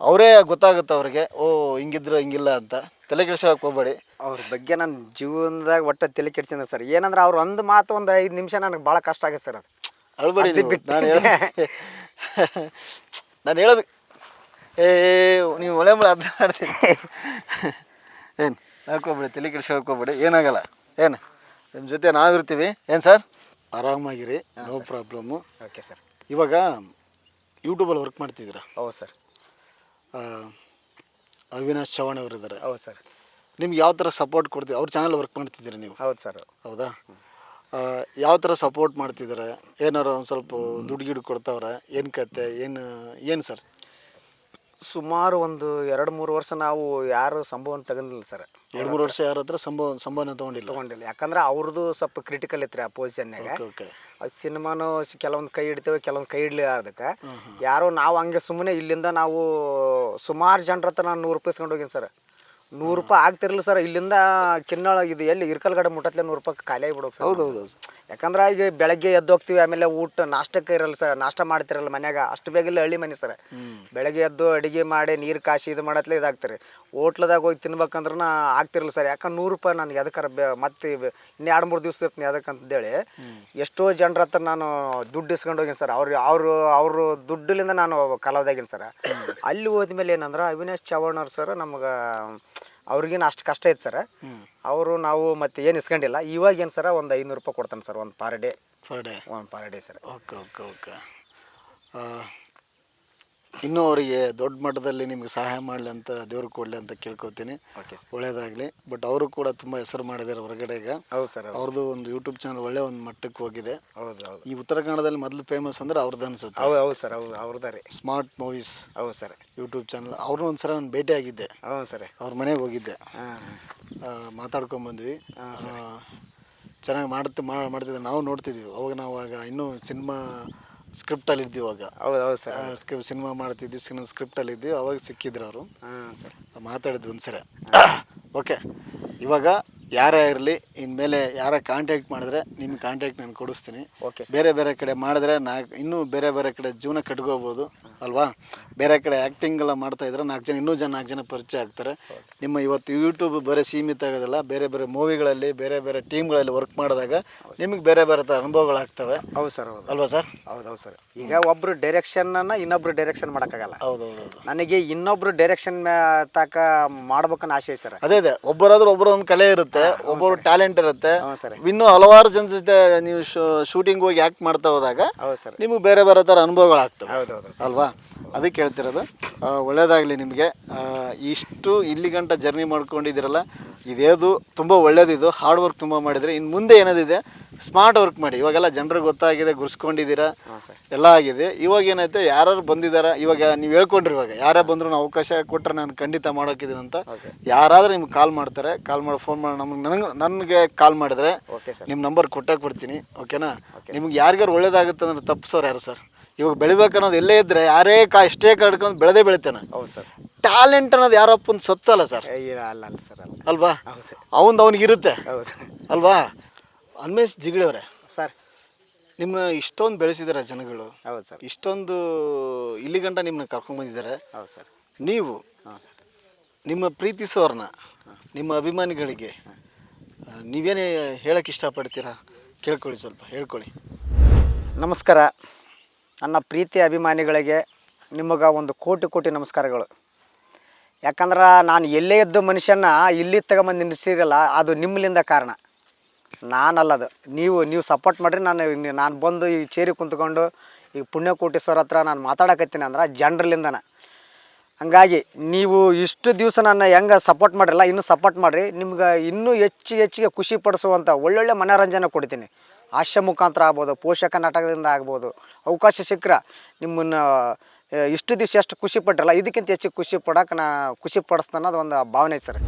ಅವರೇ ಗೊತ್ತಾಗುತ್ತೆ ಅವ್ರಿಗೆ ಓ ಹಿಂಗಿದ್ರು ಹಿಂಗಿಲ್ಲ ಅಂತ. ತಲೆ ಕೆಡ್ಸೋಕೆ ಹೋಗ್ಬೇಡಿ. ಅವ್ರ ಬಗ್ಗೆ ನನ್ನ ಜೀವನದಾಗ ಒಟ್ಟು ತಲೆ ಕೆಡ್ಸಿದ ಸರ್. ಏನಂದ್ರೆ ಅವ್ರು ಒಂದು ಮಾತು ಒಂದು ಐದು ನಿಮಿಷ ನನಗೆ ಭಾಳ ಕಷ್ಟ ಆಗುತ್ತೆ ಸರ್ ಅದು. ಅಳ್ಬೇಡಿ ಅದು ನೀವು. ಬಿಟ್ಟು. ನಾನು ಹೇಳ ನಾನು ಹೇಳೋದು ಏ ನೀವು ಒಳ್ಳೆ ಮಳೆ ಅರ್ಥ ಮಾಡ್ತೀನಿ. ಏನು ಹಾಕೋಬೇಡಿ ತಲೆ ಕೆಡ್ಸೋಕೆ ಹೋಗ್ಬೇಡಿ. ಏನಾಗಲ್ಲ. ಏನು ನಿಮ್ಮ ಜೊತೆ ನಾವಿರ್ತೀವಿ. ಏನು sir? ಆರಾಮಾಗಿರಿ. No problem okay sir. ಇವಾಗ ಯೂಟ್ಯೂಬಲ್ಲಿ ವರ್ಕ್ ಮಾಡ್ತಿದ್ದೀರಾ? ಹೌದು ಸರ್. ಅವಿನಾಶ್ ಚವಾಣ್ ಅವರು ಇದ್ದಾರೆ ಹೌದು ಸರ್. ನಿಮ್ಗೆ ಯಾವ ಥರ ಸಪೋರ್ಟ್ ಕೊಡ್ತೀವಿ ಅವ್ರ ಚಾನಲ್ ವರ್ಕ್ ಮಾಡ್ತಿದ್ದೀರಾ ನೀವು? ಹೌದು ಸರ್. ಹೌದಾ? ಯಾವ ಥರ ಸಪೋರ್ಟ್ ಮಾಡ್ತಿದ್ದಾರೆ? ಏನಾರು ಒಂದು ಸ್ವಲ್ಪ ದುಡ್ಡು ಗಿಡು ಕೊಡ್ತಾವ್ರೆ? ಏನು ಕತೆ? ಏನು ಏನು ಸರ್? ಸುಮಾರು ಒಂದು ಎರಡು ಮೂರು ವರ್ಷ ನಾವು ಯಾರು ಸಂಭವನ ತಗೊಂಡಿಲ್ಲ ಸರ್. ಎರಡು ಮೂರು ವರ್ಷ ಯಾರ ಹತ್ರ ಸಂಭವ ಸಂಭವನ ತಗೊಂಡಿಲ್ಲ? ತಗೊಂಡಿಲ್ಲ. ಯಾಕಂದ್ರೆ ಅವ್ರದ್ದು ಸ್ವಲ್ಪ ಕ್ರಿಟಿಕಲ್ ಇತ್ತು ರೀ ಆ ಪೊಸಿಷನ್ನಾಗ ಓಕೆ ಓಕೆ. ಸಿನಿಮಾನು ಕೆಲವೊಂದು ಕೈ ಹಿಡಿತೇವೆ ಕೆಲವೊಂದು ಕೈ ಹಿಡ್ಲಿ ಅದಕ್ಕೆ. ಯಾರೋ ನಾವು ಹಂಗೆ ಸುಮ್ಮನೆ ಇಲ್ಲಿಂದ ನಾವು ಸುಮಾರು ಜನರ ಹತ್ರ ನಾನು ನೂರು ರೂಪಾಯಿ ಇಸ್ಕೊಂಡು ಹೋಗಿನಿ ಸರ್. ನೂರು ರೂಪಾಯಿ ಆಗ್ತಿರ್ಲಿಲ್ಲ ಸರ್ ಇಲ್ಲಿಂದ ಕಿನ್ನಾಳ ಇದು ಎಲ್ಲಿ ಇರ್ಕಲ್ಗಡೆ ಮುಟ್ಟತ್ಲೆ ನೂರು ರೂಪಾಯಿ ಖಾಲಿ ಆಗಿಬಿಡೋಕೆ ಹೌದು ಹೌದು. ಯಾಕಂದ್ರೆ ಈಗ ಬೆಳಗ್ಗೆ ಎದ್ದು ಹೋಗ್ತೀವಿ, ಆಮೇಲೆ ಊಟ ನಾಷ್ಟಕ್ಕೆ ಇರಲ್ಲ ಸರ್, ನಾಷ್ಟ ಮಾಡ್ತಿರಲ್ಲ ಮನ್ಯಾಗ, ಅಷ್ಟು ಬೇಗಿಲ್ಲ ಹಳ್ಳಿ ಮನೆ ಸರ್. ಬೆಳಗ್ಗೆ ಎದ್ದು ಅಡಿಗೆ ಮಾಡಿ ನೀರು ಕಾಸಿ ಇದು ಮಾಡತ್ಲೆ ಇದಾಗ್ತಾರೆ ಹೋಟ್ಲದಾಗ ಹೋಗಿ ತಿನ್ಬೇಕಂದ್ರೆ ಆಗ್ತಿರಲ್ಲ ಸರ್, ಯಾಕಂದ್ರೆ ನೂರು ರೂಪಾಯಿ ನನಗೆ ಅದಕ್ಕಾರ ಮತ್ತೆ ಇನ್ನು ಎರಡು ಮೂರು ದಿವಸ ಇರ್ತೀನಿ ಅದಕ್ಕಂತೇಳಿ ಎಷ್ಟೋ ಜನರ ಹತ್ರ ನಾನು ದುಡ್ಡು ಇಸ್ಕೊಂಡು ಹೋಗಿನಿ ಸರ್, ಅವ್ರು ಅವರು ಅವರು ದುಡ್ಡಿಲಿಂದ ನಾನು ಕಲಾವಿದಾಗಿನಿ ಸರ್. ಅಲ್ಲಿ ಹೋದ್ಮೇಲೆ ಏನಂದ್ರೆ ಅವಿನಾಶ್ ಚವಾಣ್ ಅವ್ರು ಸರ್ ನಮ್ಗೆ ಅವ್ರಿಗೇನು ಅಷ್ಟು ಕಷ್ಟ ಐತೆ ಸರ್ ಅವರು ನಾವು ಮತ್ತೆ ಏನು ಇಸ್ಕೊಂಡಿಲ್ಲ. ಇವಾಗ ಏನು ಸರ್ ಒಂದು ಐನೂರು ರೂಪಾಯಿ ಕೊಡ್ತಾನೆ ಸರ್ ಒಂದು ಪರ್ ಡೇ ಪರ್ ಡೇ ಒಂದು per day sir okay okay okay ಇನ್ನೂ ಅವರಿಗೆ ದೊಡ್ಡ ಮಟ್ಟದಲ್ಲಿ ನಿಮ್ಗೆ ಸಹಾಯ ಮಾಡಲಿ ಅಂತ ದೇವ್ರಿಗೆ ಕೊಡಲಿ ಅಂತ ಕೇಳ್ಕೊತೀನಿ. ಓಕೆ ಸರ್ ಒಳ್ಳೇದಾಗಲಿ. ಬಟ್ ಅವರು ಕೂಡ ತುಂಬ ಹೆಸರು ಮಾಡಿದ್ದಾರೆ ಹೊರಗಡೆ ಈಗ. ಹೌದು ಸರ್ ಅವ್ರದ್ದು ಒಂದು ಯೂಟ್ಯೂಬ್ ಚಾನಲ್ ಒಳ್ಳೆ ಒಂದು ಮಟ್ಟಕ್ಕೆ ಹೋಗಿದೆ. ಹೌದು ಹೌದು. ಈ ಉತ್ತರ ಕನ್ನಡದಲ್ಲಿ ಮೊದಲು ಫೇಮಸ್ ಅಂದ್ರೆ ಅವ್ರದ್ದು ಅನ್ಸುತ್ತೆ. ಹೌದು ಹೌದು ಸರ್ ಹೌದು ಅವ್ರದ್ದು ರೀ. ಸ್ಮಾರ್ಟ್ ಮೂವೀಸ್ ಹೌದು ಸರ್ ಯೂಟ್ಯೂಬ್ ಚಾನಲ್ ಅವ್ರನ್ನ ಒಂದ್ಸಲ ನಾನು ಭೇಟಿ ಆಗಿದ್ದೆ. ಹೌದು ಸರ್ ಅವ್ರ ಮನೆಗೆ ಹೋಗಿದ್ದೆ. ಹಾಂ ಆ, ಮಾತಾಡ್ಕೊಂಬಂದ್ವಿ ಚೆನ್ನಾಗಿ ಮಾಡ್ತಿ ಮಾ- ಮಾಡ್ತಿದ್ದೆ ನಾವು ನೋಡ್ತಿದ್ವಿ. ಅವಾಗ ನಾವು ಆಗ ಇನ್ನೂ ಸಿನಿಮಾ ಸ್ಕ್ರಿಪ್ಟಲ್ಲಿ ಇದ್ವಿ ಅವಾಗ ಹೌದು ಹೌದು ಸರ್ ಸ್ಕ್ರಿಪ್ ಸಿನಿಮಾ ಮಾಡ್ತಿದ್ವಿ ಸಿನಿಮಾ ಸ್ಕ್ರಿಪ್ಟಲ್ಲಿ ಇದ್ವಿ ಅವಾಗ ಸಿಕ್ಕಿದ್ರು ಅವರು ಹಾಂ ಸರ್. ಮಾತಾಡಿದ್ವಿ ಒಂದ್ಸರಿ. ಓಕೆ ಇವಾಗ ಯಾರೇ ಇರಲಿ ಇನ್ಮೇಲೆ ಯಾರ ಕಾಂಟ್ಯಾಕ್ಟ್ ಮಾಡಿದ್ರೆ ನಿಮ್ಮ ಕಾಂಟ್ಯಾಕ್ಟ್ ನಾನು ಕೊಡಿಸ್ತೀನಿ. ಓಕೆ ಬೇರೆ ಬೇರೆ ಕಡೆ ಮಾಡಿದ್ರೆ ನಾ ಇನ್ನೂ ಬೇರೆ ಬೇರೆ ಕಡೆ ಜೀವನ ಕಟ್ಕೋಬೋದು. ಅಲ್ವಾ? ಬೇರೆ ಕಡೆ ಆ್ಯಕ್ಟಿಂಗ್ ಎಲ್ಲ ಮಾಡ್ತಾ ಇದ್ರೆ ನಾಲ್ಕು ಜನ ಇನ್ನೂ ಜನ ನಾಲ್ಕು ಜನ ಪರಿಚಯ ಆಗ್ತಾರೆ. ನಿಮ್ಮ ಇವತ್ತು ಯೂಟ್ಯೂಬ್ ಬರೀ ಸೀಮಿತ ಆಗೋದಿಲ್ಲ ಬೇರೆ ಬೇರೆ ಮೂವಿಗಳಲ್ಲಿ ಬೇರೆ ಬೇರೆ ಟೀಮ್ಗಳಲ್ಲಿ ವರ್ಕ್ ಮಾಡಿದಾಗ ನಿಮಗೆ ಬೇರೆ ಬೇರೆ ಥರ ಅನುಭವಗಳಾಗ್ತವೆ ಹೌದು ಸರ್ ಹೌದು. ಅಲ್ವಾ ಸರ್? ಹೌದು ಹೌದು ಸರ್. ಈಗ ಒಬ್ರು ಡೈರೆಕ್ಷನ್ನ ಇನ್ನೊಬ್ರು ಡೈರೆಕ್ಷನ್ ಮಾಡೋಕ್ಕಾಗಲ್ಲ. ಹೌದು ಹೌದು ನನಗೆ ಇನ್ನೊಬ್ರು ಡೈರೆಕ್ಷನ್ ತಾಕ ಮಾಡ್ಬೇಕನ್ನ ಆಸೆ ಸರ್. ಅದೇ ಅದೇ. ಒಬ್ಬರಾದ್ರೂ ಒಬ್ಬರು ಒಂದು ಕಲೆ ಇರುತ್ತೆ ಒಬ್ಬರು ಟ್ಯಾಲೆಂಟ್ ಇರುತ್ತೆ. ಸರ್. ಇನ್ನು ಹಲವಾರು ಜನ ಜೊತೆ ನೀವು ಶೂಟಿಂಗ್ ಹೋಗಿ ಆ್ಯಕ್ಟ್ ಮಾಡ್ತಾ ಹೋದಾಗ ಹೌದು ಸರ್. ನಿಮಗೆ ಬೇರೆ ಬೇರೆ ಥರ ಅನುಭವಗಳಾಗ್ತವೆ. ಹೌದು ಹೌದು ಅಲ್ವಾ? ಅದಕ್ಕೆ ಹೇಳ್ತಿರೋದು ಒಳ್ಳೆಯದಾಗಲಿ ಒಳ್ಳೇದಾಗಲಿ ನಿಮಗೆ. ಇಷ್ಟು ಇಲ್ಲಿ ಗಂಟ ಜರ್ನಿ ಮಾಡ್ಕೊಂಡಿದ್ದೀರಲ್ಲ ಇದೇದು ತುಂಬ ಒಳ್ಳೇದಿದು. ಹಾರ್ಡ್ ವರ್ಕ್ ತುಂಬ ಮಾಡಿದರೆ ಇನ್ನು ಮುಂದೆ ಏನಾದಿದೆ ಸ್ಮಾರ್ಟ್ ವರ್ಕ್ ಮಾಡಿ. ಇವಾಗೆಲ್ಲ ಜನರಿಗೆ ಗೊತ್ತಾಗಿದೆ ಗುರ್ಸ್ಕೊಂಡಿದ್ದೀರಾ ಎಲ್ಲ ಆಗಿದೆ. ಇವಾಗ ಏನೈತೆ ಯಾರು ಬಂದಿದ್ದಾರೆ ಇವಾಗ ನೀವು ಹೇಳ್ಕೊಂಡ್ರಿ ಇವಾಗ. ಯಾರೇ ಬಂದರೂ ಅವಕಾಶ ಕೊಟ್ಟರೆ ನಾನು ಖಂಡಿತ ಮಾಡೋಕ್ಕಿದ್ದೀನಿ ಅಂತ. ಯಾರಾದರೂ ನಿಮ್ಗೆ ಕಾಲ್ ಮಾಡ್ತಾರೆ ಕಾಲ್ ಮಾಡಿ ಫೋನ್ ಮಾಡಿ ನಮ್ಗೆ ನನಗೆ ನನಗೆ ಕಾಲ್ ಮಾಡಿದ್ರೆ ನಿಮ್ಮ ನಂಬರ್ ಕೊಟ್ಟಾಗ ಕೊಡ್ತೀನಿ. ಓಕೆನಾ ನಿಮ್ಗೆ ಯಾರಿಗಾರು ಒಳ್ಳೇದಾಗುತ್ತೆ ಅಂದ್ರೆ ತಪ್ಪಿಸೋರು ಯಾರು ಸರ್? ಇವಾಗ ಬೆಳಿಬೇಕನ್ನೋದು ಎಲ್ಲೇ ಇದ್ದರೆ ಯಾರೇ ಕಾ ಎಷ್ಟೇ ಕಡ್ಕೊಂಡು ಬೆಳೆದೇ ಬೆಳಿತಾನೆ. ಹೌದು ಸರ್. ಟ್ಯಾಲೆಂಟ್ ಅನ್ನೋದು ಯಾರಪ್ಪನ ಸೊತ್ತಲ್ಲ ಸರ್. ಇಲ್ಲ ಅಲ್ಲ ಅಲ್ಲ ಸರ್ ಅಲ್ಲ. ಅಲ್ವಾ? ಹೌದು ಅವನ್ದು ಅವನಿಗಿರುತ್ತೆ ಹೌದು. ಅಲ್ವಾ? ಅನ್ಮೇಶ್ ಜಿಗಳವ್ರೆ ಸರ್. ನಿಮ್ಮ ಇಷ್ಟೊಂದು ಬೆಳೆಸಿದ್ದಾರೆ ಜನಗಳು. ಹೌದು ಸರ್. ಇಷ್ಟೊಂದು ಇಲ್ಲಿ ಗಂಟ ನಿಮ್ಮನ್ನ ಕರ್ಕೊಂಡ್ಬಂದಿದ್ದಾರೆ ಹೌದು ಸರ್. ನೀವು ಹಾಂ ಸರ್. ನಿಮ್ಮ ಪ್ರೀತಿಸೋರ್ನ ನಿಮ್ಮ ಅಭಿಮಾನಿಗಳಿಗೆ ನೀವೇನೇ ಹೇಳಕ್ಕೆ ಇಷ್ಟಪಡ್ತೀರಾ? ಕೇಳ್ಕೊಳ್ಳಿ ಸ್ವಲ್ಪ ಹೇಳ್ಕೊಳ್ಳಿ. ನಮಸ್ಕಾರ. ನನ್ನ ಪ್ರೀತಿ ಅಭಿಮಾನಿಗಳಿಗೆ ನಿಮಗೆ ಒಂದು ಕೋಟಿ ಕೋಟಿ ನಮಸ್ಕಾರಗಳು. ಯಾಕಂದ್ರೆ ನಾನು ಎಲ್ಲೇ ಇದ್ದ ಮನುಷ್ಯನ ಇಲ್ಲಿ ತಗೊಂಬಂದು ನಿಲ್ಲಿಸಿರಲ್ಲ, ಅದು ನಿಮ್ಮಲಿಂದ ಕಾರಣ. ನಾನಲ್ಲದು, ನೀವು ನೀವು ಸಪೋರ್ಟ್ ಮಾಡಿರಿ, ನಾನು ನಾನು ಬಂದು ಈ ಚೇರಿ ಕುಂತ್ಕೊಂಡು ಈಗ ಸರ್ ಹತ್ರ ನಾನು ಮಾತಾಡಕತ್ತೀನಿ ಅಂದ್ರೆ ಜನರಲಿಂದನ ಹಂಗಾಗಿ ನೀವು ಇಷ್ಟು ದಿವಸ ನನ್ನ ಹೆಂಗೆ ಸಪೋರ್ಟ್ ಮಾಡಿರಲ್ಲ, ಇನ್ನೂ ಸಪೋರ್ಟ್ ಮಾಡಿರಿ, ನಿಮ್ಗೆ ಇನ್ನೂ ಹೆಚ್ಚು ಹೆಚ್ಚಿಗೆ ಖುಷಿ ಪಡಿಸುವಂಥ ಒಳ್ಳೊಳ್ಳೆ ಮನೋರಂಜನೆ ಕೊಡ್ತೀನಿ. ಹಾಸ್ಯ ಮುಖಾಂತರ ಆಗ್ಬೋದು, ಪೋಷಕ ನಾಟಕದಿಂದ ಆಗ್ಬೋದು, ಅವಕಾಶ ಸಿಕ್ಕರೆ ನಿಮ್ಮನ್ನು ಇಷ್ಟು ದಿವಸ ಎಷ್ಟು ಖುಷಿ ಪಟ್ಟಿರಲ್ಲ ಇದಕ್ಕಿಂತ ಹೆಚ್ಚು ಖುಷಿ ಪಡೋಕೆ ನಾ, ಖುಷಿ ಪಡಿಸ್ತಾನೆ ಅನ್ನೋದು ಒಂದು ಭಾವನೆ ಸರ್.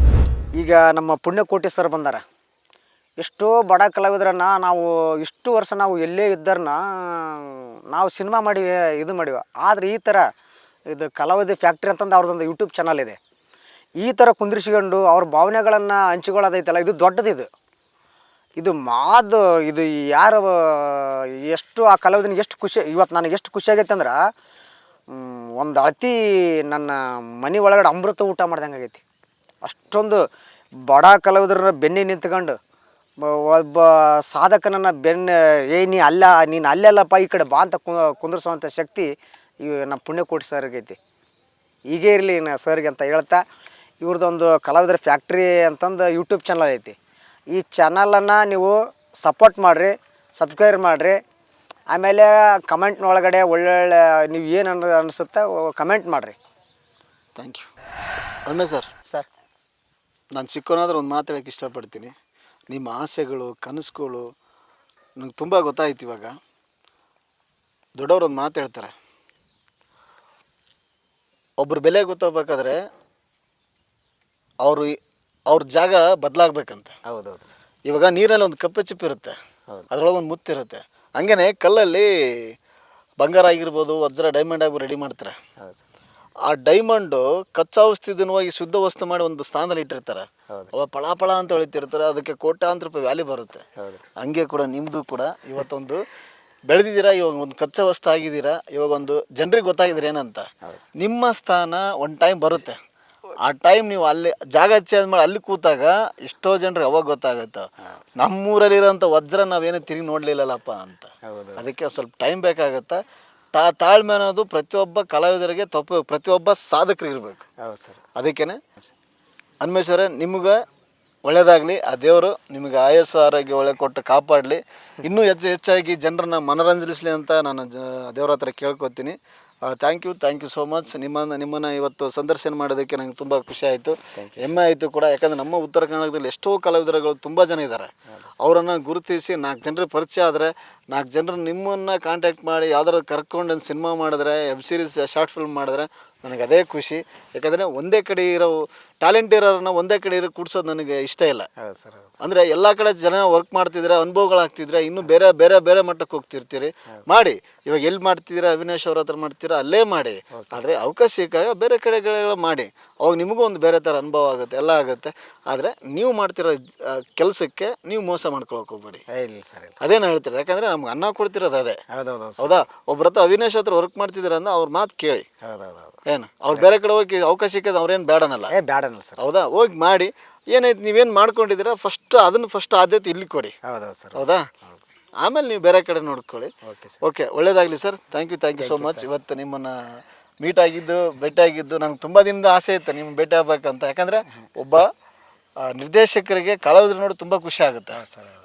ಈಗ ನಮ್ಮ ಪುಣ್ಯಕೋಟೀಶ್ವರ ಬಂದಾರ. ಎಷ್ಟೋ ಬಡ ಕಲಾವಿದ್ರನ್ನ ನಾವು, ಇಷ್ಟು ವರ್ಷ ನಾವು ಎಲ್ಲೇ ಇದ್ದರನ್ನ ನಾವು ಸಿನಿಮಾ ಮಾಡಿ, ಇದು ಮಾಡಿವ. ಆದರೆ ಈ ಥರ ಇದು ಕಲಾವಿದ ಫ್ಯಾಕ್ಟ್ರಿ ಅಂತಂದು ಅವ್ರದ್ದೊಂದು ಯೂಟ್ಯೂಬ್ ಚಾನಲ್ ಇದೆ. ಈ ಥರ ಕುಂದಿರ್ಸ್ಕೊಂಡು ಅವ್ರ ಭಾವನೆಗಳನ್ನು ಹಂಚಿಕೊಳ್ಳೋದೈತಲ್ಲ, ಇದು ದೊಡ್ಡದಿದು. ಇದು ಮಾದು, ಇದು ಯಾರು, ಎಷ್ಟು ಆ ಕಲಾವಿದನಿಗೆ ಎಷ್ಟು ಖುಷಿ, ಇವತ್ತು ನನಗೆ ಎಷ್ಟು ಖುಷಿ ಆಗೈತೆ ಅಂದ್ರೆ ಒಂದು ಅತಿ ನನ್ನ ಮನೆ ಒಳಗಡೆ ಅಮೃತ ಊಟ ಮಾಡ್ದಂಗೆ ಆಗೈತಿ. ಅಷ್ಟೊಂದು ಬಡ ಕಲಾವಿದರ ಬೆನ್ನೆ ನಿಂತ್ಕೊಂಡು ಒಬ್ಬ ಸಾಧಕನನ್ನು ಬೆನ್ನ, ಏ, ನೀ ಅಲ್ಲ, ನೀನು ಅಲ್ಲೆಲ್ಲಪ್ಪ ಈ ಕಡೆ ಬಾ ಅಂತ ಕುಂದ್ರಿಸುವಂಥ ಶಕ್ತಿ ಇವು ನಮ್ಮ ಪುಣ್ಯಕೋಟಿ ಸರ್ಗೈತಿ ಈಗೇ ಇರಲಿ ನಾ ಸರ್ಗೆ ಅಂತ ಹೇಳ್ತಾ ಇವ್ರದ್ದೊಂದು ಕಲಾವಿದರ ಫ್ಯಾಕ್ಟ್ರಿ ಅಂತಂದು ಯೂಟ್ಯೂಬ್ ಚಾನಲ್ ಐತಿ. ಈ ಚಾನಲನ್ನು ನೀವು ಸಪೋರ್ಟ್ ಮಾಡಿರಿ ಸಬ್ಸ್ಕ್ರೈಬ್ ಮಾಡಿರಿ. ಆಮೇಲೆ ಕಮೆಂಟ್ನ ಒಳಗಡೆ ಒಳ್ಳೊಳ್ಳೆ ನೀವು ಏನು ಅನ್ ಅನಿಸುತ್ತೆ ಕಮೆಂಟ್ ಮಾಡಿರಿ. Thank you Ramesh sir. Sir. ನಾನು ಚಿಕ್ಕವನಾದ್ರೂ ಒಂದು ಮಾತು ಹೇಳಕ್ಕೆ ಇಷ್ಟಪಡ್ತೀನಿ. ನಿಮ್ಮ ಆಸೆಗಳು ಕನಸುಗಳು ನಂಗೆ ತುಂಬ ಗೊತ್ತಾಯ್ತು ಇವಾಗ. ದೊಡ್ಡವ್ರು ಒಂದು ಮಾತು ಹೇಳ್ತಾರೆ. ಒಬ್ಬರು ಬೆಲೆ ಗೊತ್ತಾಗಬೇಕಾದ್ರೆ ಅವರು ಅವ್ರ ಜಾಗ ಬದಲಾಗಬೇಕಂತ. ಹೌದೌದು ಸರ್. ಇವಾಗ ನೀರಲ್ಲಿ ಒಂದು ಕಪ್ಪೆ ಚಿಪ್ಪು ಇರುತ್ತೆ. ಅದ್ರೊಳಗೆ ಅದರೊಳಗೆ ಒಂದು ಮುತ್ತಿರುತ್ತೆ ಹಂಗೇನೆ ಕಲ್ಲಲ್ಲಿ ಬಂಗಾರ ಆಗಿರ್ಬೋದು ವಜ್ರ ಡೈಮಂಡ್ ಆಗಿ ರೆಡಿ ಮಾಡ್ತಾರೆ. ಹೌದು ಸರ್. ಆ ಡೈಮಂಡು ಕಚ್ಚಾ ವಸ್ತುವಿನವಾಗಿ ಶುದ್ಧ ವಸ್ತು ಮಾಡಿ ಒಂದು ಸ್ಥಾನದಲ್ಲಿ ಇಟ್ಟಿರ್ತಾರೆ. ಹೌದು. ಅವ ಪಳ ಪಳ ಅಂತ ಹೊಳಿತಿರ್ತಾರೆ ಅದಕ್ಕೆ ಕೋಟ್ಯಾಂತರ ರೂಪಾಯಿ ವ್ಯಾಲ್ಯೂ ಬರುತ್ತೆ. ಹೌದು. ಹಂಗೆ ಕೂಡ ನಿಮ್ಮದು ಕೂಡ ಇವತ್ತೊಂದು ಬೆಳೆದಿದ್ದೀರಾ ಇವಾಗ ಒಂದು ಕಚ್ಚಾ ವಸ್ತು ಆಗಿದ್ದೀರಾ ಇವಾಗ ಒಂದು ಜನರಿಗೆ ಗೊತ್ತಾಗಿದ್ರೆ ಏನಂತ? ನಿಮ್ಮ ಸ್ಥಾನ ಒಂದು ಟೈಮ್ ಬರುತ್ತೆ. ಆ ಟೈಮ್ ನೀವು ಅಲ್ಲಿ ಜಾಗ ಚೇಂಜ್ ಮಾಡಿ ಅಲ್ಲಿ ಕೂತಾಗ ಎಷ್ಟೋ ಜನರಿಗೆ ಅವಾಗ ಗೊತ್ತಾಗುತ್ತೆ. ನಮ್ಮೂರಲ್ಲಿರೋಂಥ ವಜ್ರ ನಾವೇನು ತಿರುಗಿ ನೋಡಲಿಲ್ಲಲ್ಲಪ್ಪ ಅಂತ. ಹೌದು ಅದಕ್ಕೆ ಸ್ವಲ್ಪ ಟೈಮ್ ಬೇಕಾಗುತ್ತೆ. ತಾ ತಾಳ್ಮೆ ಅನ್ನೋದು ಪ್ರತಿಯೊಬ್ಬ ಕಲಾವಿದರಿಗೆ ತಪ್ಪು ಪ್ರತಿಯೊಬ್ಬ ಸಾಧಕರು ಇರಬೇಕು. ಹೌದು ಸರ್. ಅದಕ್ಕೇನೆ ಅನ್ಮೇಶ್ವರ ನಿಮ್ಗೆ ಒಳ್ಳೇದಾಗಲಿ ಆ ದೇವರು ನಿಮಗೆ ಆಯಸ್ಸು ಆರೋಗ್ಯ ಒಳ್ಳೆ ಕೊಟ್ಟು ಕಾಪಾಡಲಿ. ಇನ್ನೂ ಹೆಚ್ಚು ಹೆಚ್ಚಾಗಿ ಜನರನ್ನ ಮನರಂಜಿಸಲಿ ಅಂತ ನಾನು ಜ ದೇವ್ರ ಹತ್ರ ಕೇಳ್ಕೊತೀನಿ. Thank you thank you so much ನಿಮ್ಮನ್ನು ನಿಮ್ಮನ್ನು ಇವತ್ತು ಸಂದರ್ಶನ ಮಾಡೋದಕ್ಕೆ ನಂಗೆ ತುಂಬ ಖುಷಿ ಆಯಿತು. ಹೆಮ್ಮೆ ಆಯಿತು ಕೂಡ. ಯಾಕಂದರೆ ನಮ್ಮ ಉತ್ತರ ಕನ್ನಡದಲ್ಲಿ ಎಷ್ಟೋ ಕಲಾವಿದರುಗಳು ತುಂಬ ಜನ ಇದ್ದಾರೆ. ಅವರನ್ನು ಗುರುತಿಸಿ ನಾಲ್ಕು ಜನರಿಗೆ ಪರಿಚಯ ಆದರೆ ನಾಲ್ಕು ಜನರು ನಿಮ್ಮನ್ನು ಕಾಂಟ್ಯಾಕ್ಟ್ ಮಾಡಿ ಯಾವ್ದಾದ್ರು ಕರ್ಕೊಂಡು ಒಂದು ಸಿನಿಮಾ ಮಾಡಿದ್ರೆ ವೆಬ್ ಸೀರೀಸ್ ಶಾರ್ಟ್ ಫಿಲ್ಮ್ ಮಾಡಿದ್ರೆ ನನಗೆ ಅದೇ ಖುಷಿ. ಯಾಕಂದರೆ ಒಂದೇ ಕಡೆ ಇರೋ ಟ್ಯಾಲೆಂಟ್ ಇರೋರನ್ನ ಒಂದೇ ಕಡೆ ಇರೋ ಕೂಡ್ಸೋದು ನನಗೆ ಇಷ್ಟ ಇಲ್ಲ. ಹೌದು ಸರ್ ಹೌದು. ಅಂದರೆ ಎಲ್ಲ ಕಡೆ ಜನ ವರ್ಕ್ ಮಾಡ್ತಿದ್ರೆ ಅನುಭವಗಳಾಗ್ತಿದ್ರೆ ಇನ್ನೂ ಬೇರೆ ಬೇರೆ ಬೇರೆ ಮಟ್ಟಕ್ಕೆ ಹೋಗ್ತಿರ್ತೀರಿ. ಮಾಡಿ. ಇವಾಗ ಎಲ್ಲಿ ಮಾಡ್ತಿದ್ದೀರಾ ಅವಿನಾಶ್ ಅವ್ರ ಹತ್ರ ಮಾಡ್ತೀರಾ ಅಲ್ಲೇ ಮಾಡಿ. ಆದರೆ ಅವಕಾಶ ಸಿಕ್ಕಾಗ ಬೇರೆ ಕಡೆಗಳೆಲ್ಲ ಮಾಡಿ. ಅವಾಗ ನಿಮಗೂ ಒಂದು ಬೇರೆ ಥರ ಅನುಭವ ಆಗುತ್ತೆ ಎಲ್ಲ ಆಗುತ್ತೆ. ಆದರೆ ನೀವು ಮಾಡ್ತಿರೋ ಕೆಲಸಕ್ಕೆ ನೀವು ಮೋಸ ಮಾಡ್ಕೊಳಕ್ಕೆ ಹೋಗ್ಬೇಡಿ. ಏ, ಇಲ್ಲ ಸರ್ ಇಲ್ಲ. ಅದೇ ನಾನು ಹೇಳ್ತೀರಿ? ಯಾಕಂದರೆ ನಮ್ಗೆ ಅನ್ನ ಕೊಡ್ತಿರೋದು ಅದೇ. ಹೌದು ಹೌದು ಹೌದು? ಹೌದಾ ಒಬ್ರ ಹತ್ರ ಅವಿನಾಶ್ ಹತ್ರ ವರ್ಕ್ ಮಾಡ್ತಿದ್ದೀರ ಅಂದ್ರೆ ಅವ್ರ ಮಾತು ಕೇಳಿ. ಹೌದು ಹೌದು ಹೌದು ಏನು? ಅವ್ರು ಬೇರೆ ಕಡೆ ಹೋಗಿ ಅವಕಾಶ ಸಿಕ್ಕಿದ್ರೆ ಅವ್ರೇನು ಬೇಡನಲ್ಲ ಏ ಬೇಡನಲ್ಲ ಸರ್. ಹೌದಾ? ಹೋಗಿ ಮಾಡಿ. ಏನಾಯ್ತು ನೀವೇನು ಮಾಡ್ಕೊಂಡಿದ್ದೀರಾ? ಫಸ್ಟ್ ಅದನ್ನು ಫಸ್ಟ್ ಆದ್ಯತೆ ಇಲ್ಲಿ ಕೊಡಿ. ಹೌದು ಸರ್. ಹೌದಾ? ಆಮೇಲೆ ನೀವು ಬೇರೆ ಕಡೆ ನೋಡ್ಕೊಳ್ಳಿ. Okay sir. ಓಕೆ ಒಳ್ಳೇದಾಗಲಿ sir. Thank you thank you so much ಇವತ್ತು ನಿಮ್ಮನ್ನು ಮೀಟ್ ಆಗಿದ್ದು ಭೇಟಿ ಆಗಿದ್ದು ನಂಗೆ ತುಂಬ ದಿನದ ಆಸೆ ಇತ್ತು ನಿಮ್ಮ ಭೇಟಿ ಆಗ್ಬೇಕಂತ. ಯಾಕಂದರೆ ಒಬ್ಬ ನಿರ್ದೇಶಕರಿಗೆ ಕಲಾವಿದ್ರು ನೋಡಿ ತುಂಬ ಖುಷಿ ಆಗುತ್ತೆ.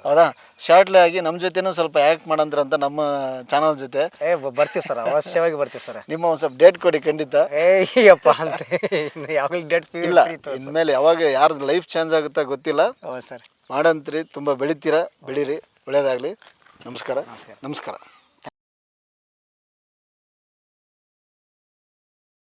ಹೌದಾ? ಶಾರ್ಟ್ಲಿ ಆಗಿ ನಮ್ಮ ಜೊತೆನೂ ಸ್ವಲ್ಪ ಆ್ಯಕ್ಟ್ ಮಾಡಂದ್ರಂತ ನಮ್ಮ ಚಾನಲ್ ಜೊತೆ. ಏ ಬರ್ತೀವಿ ಸರ್ ಅವಶ್ಯವಾಗಿ ಬರ್ತೀವಿ ಸರ್. ನಿಮ್ಮ ಒಂದು ಸ್ವಲ್ಪ ಡೇಟ್ ಕೊಡಿ ಖಂಡಿತ. ಏಯ್ಯಪ್ಪ ಅಂತ. ಯಾವಾಗಲೂ ಡೇಟ್ ಇಲ್ಲ ಇನ್ಮೇಲೆ ಯಾವಾಗ ಯಾರ್ದು ಲೈಫ್ ಚೇಂಜ್ ಆಗುತ್ತಾ ಗೊತ್ತಿಲ್ಲ. ಸರ್. ಮಾಡಂತ್ರಿ ತುಂಬ ಬೆಳಿತೀರಾ ಬೆಳೀರಿ ಒಳ್ಳೇದಾಗಲಿ. ನಮಸ್ಕಾರ. ನಮಸ್ಕಾರ.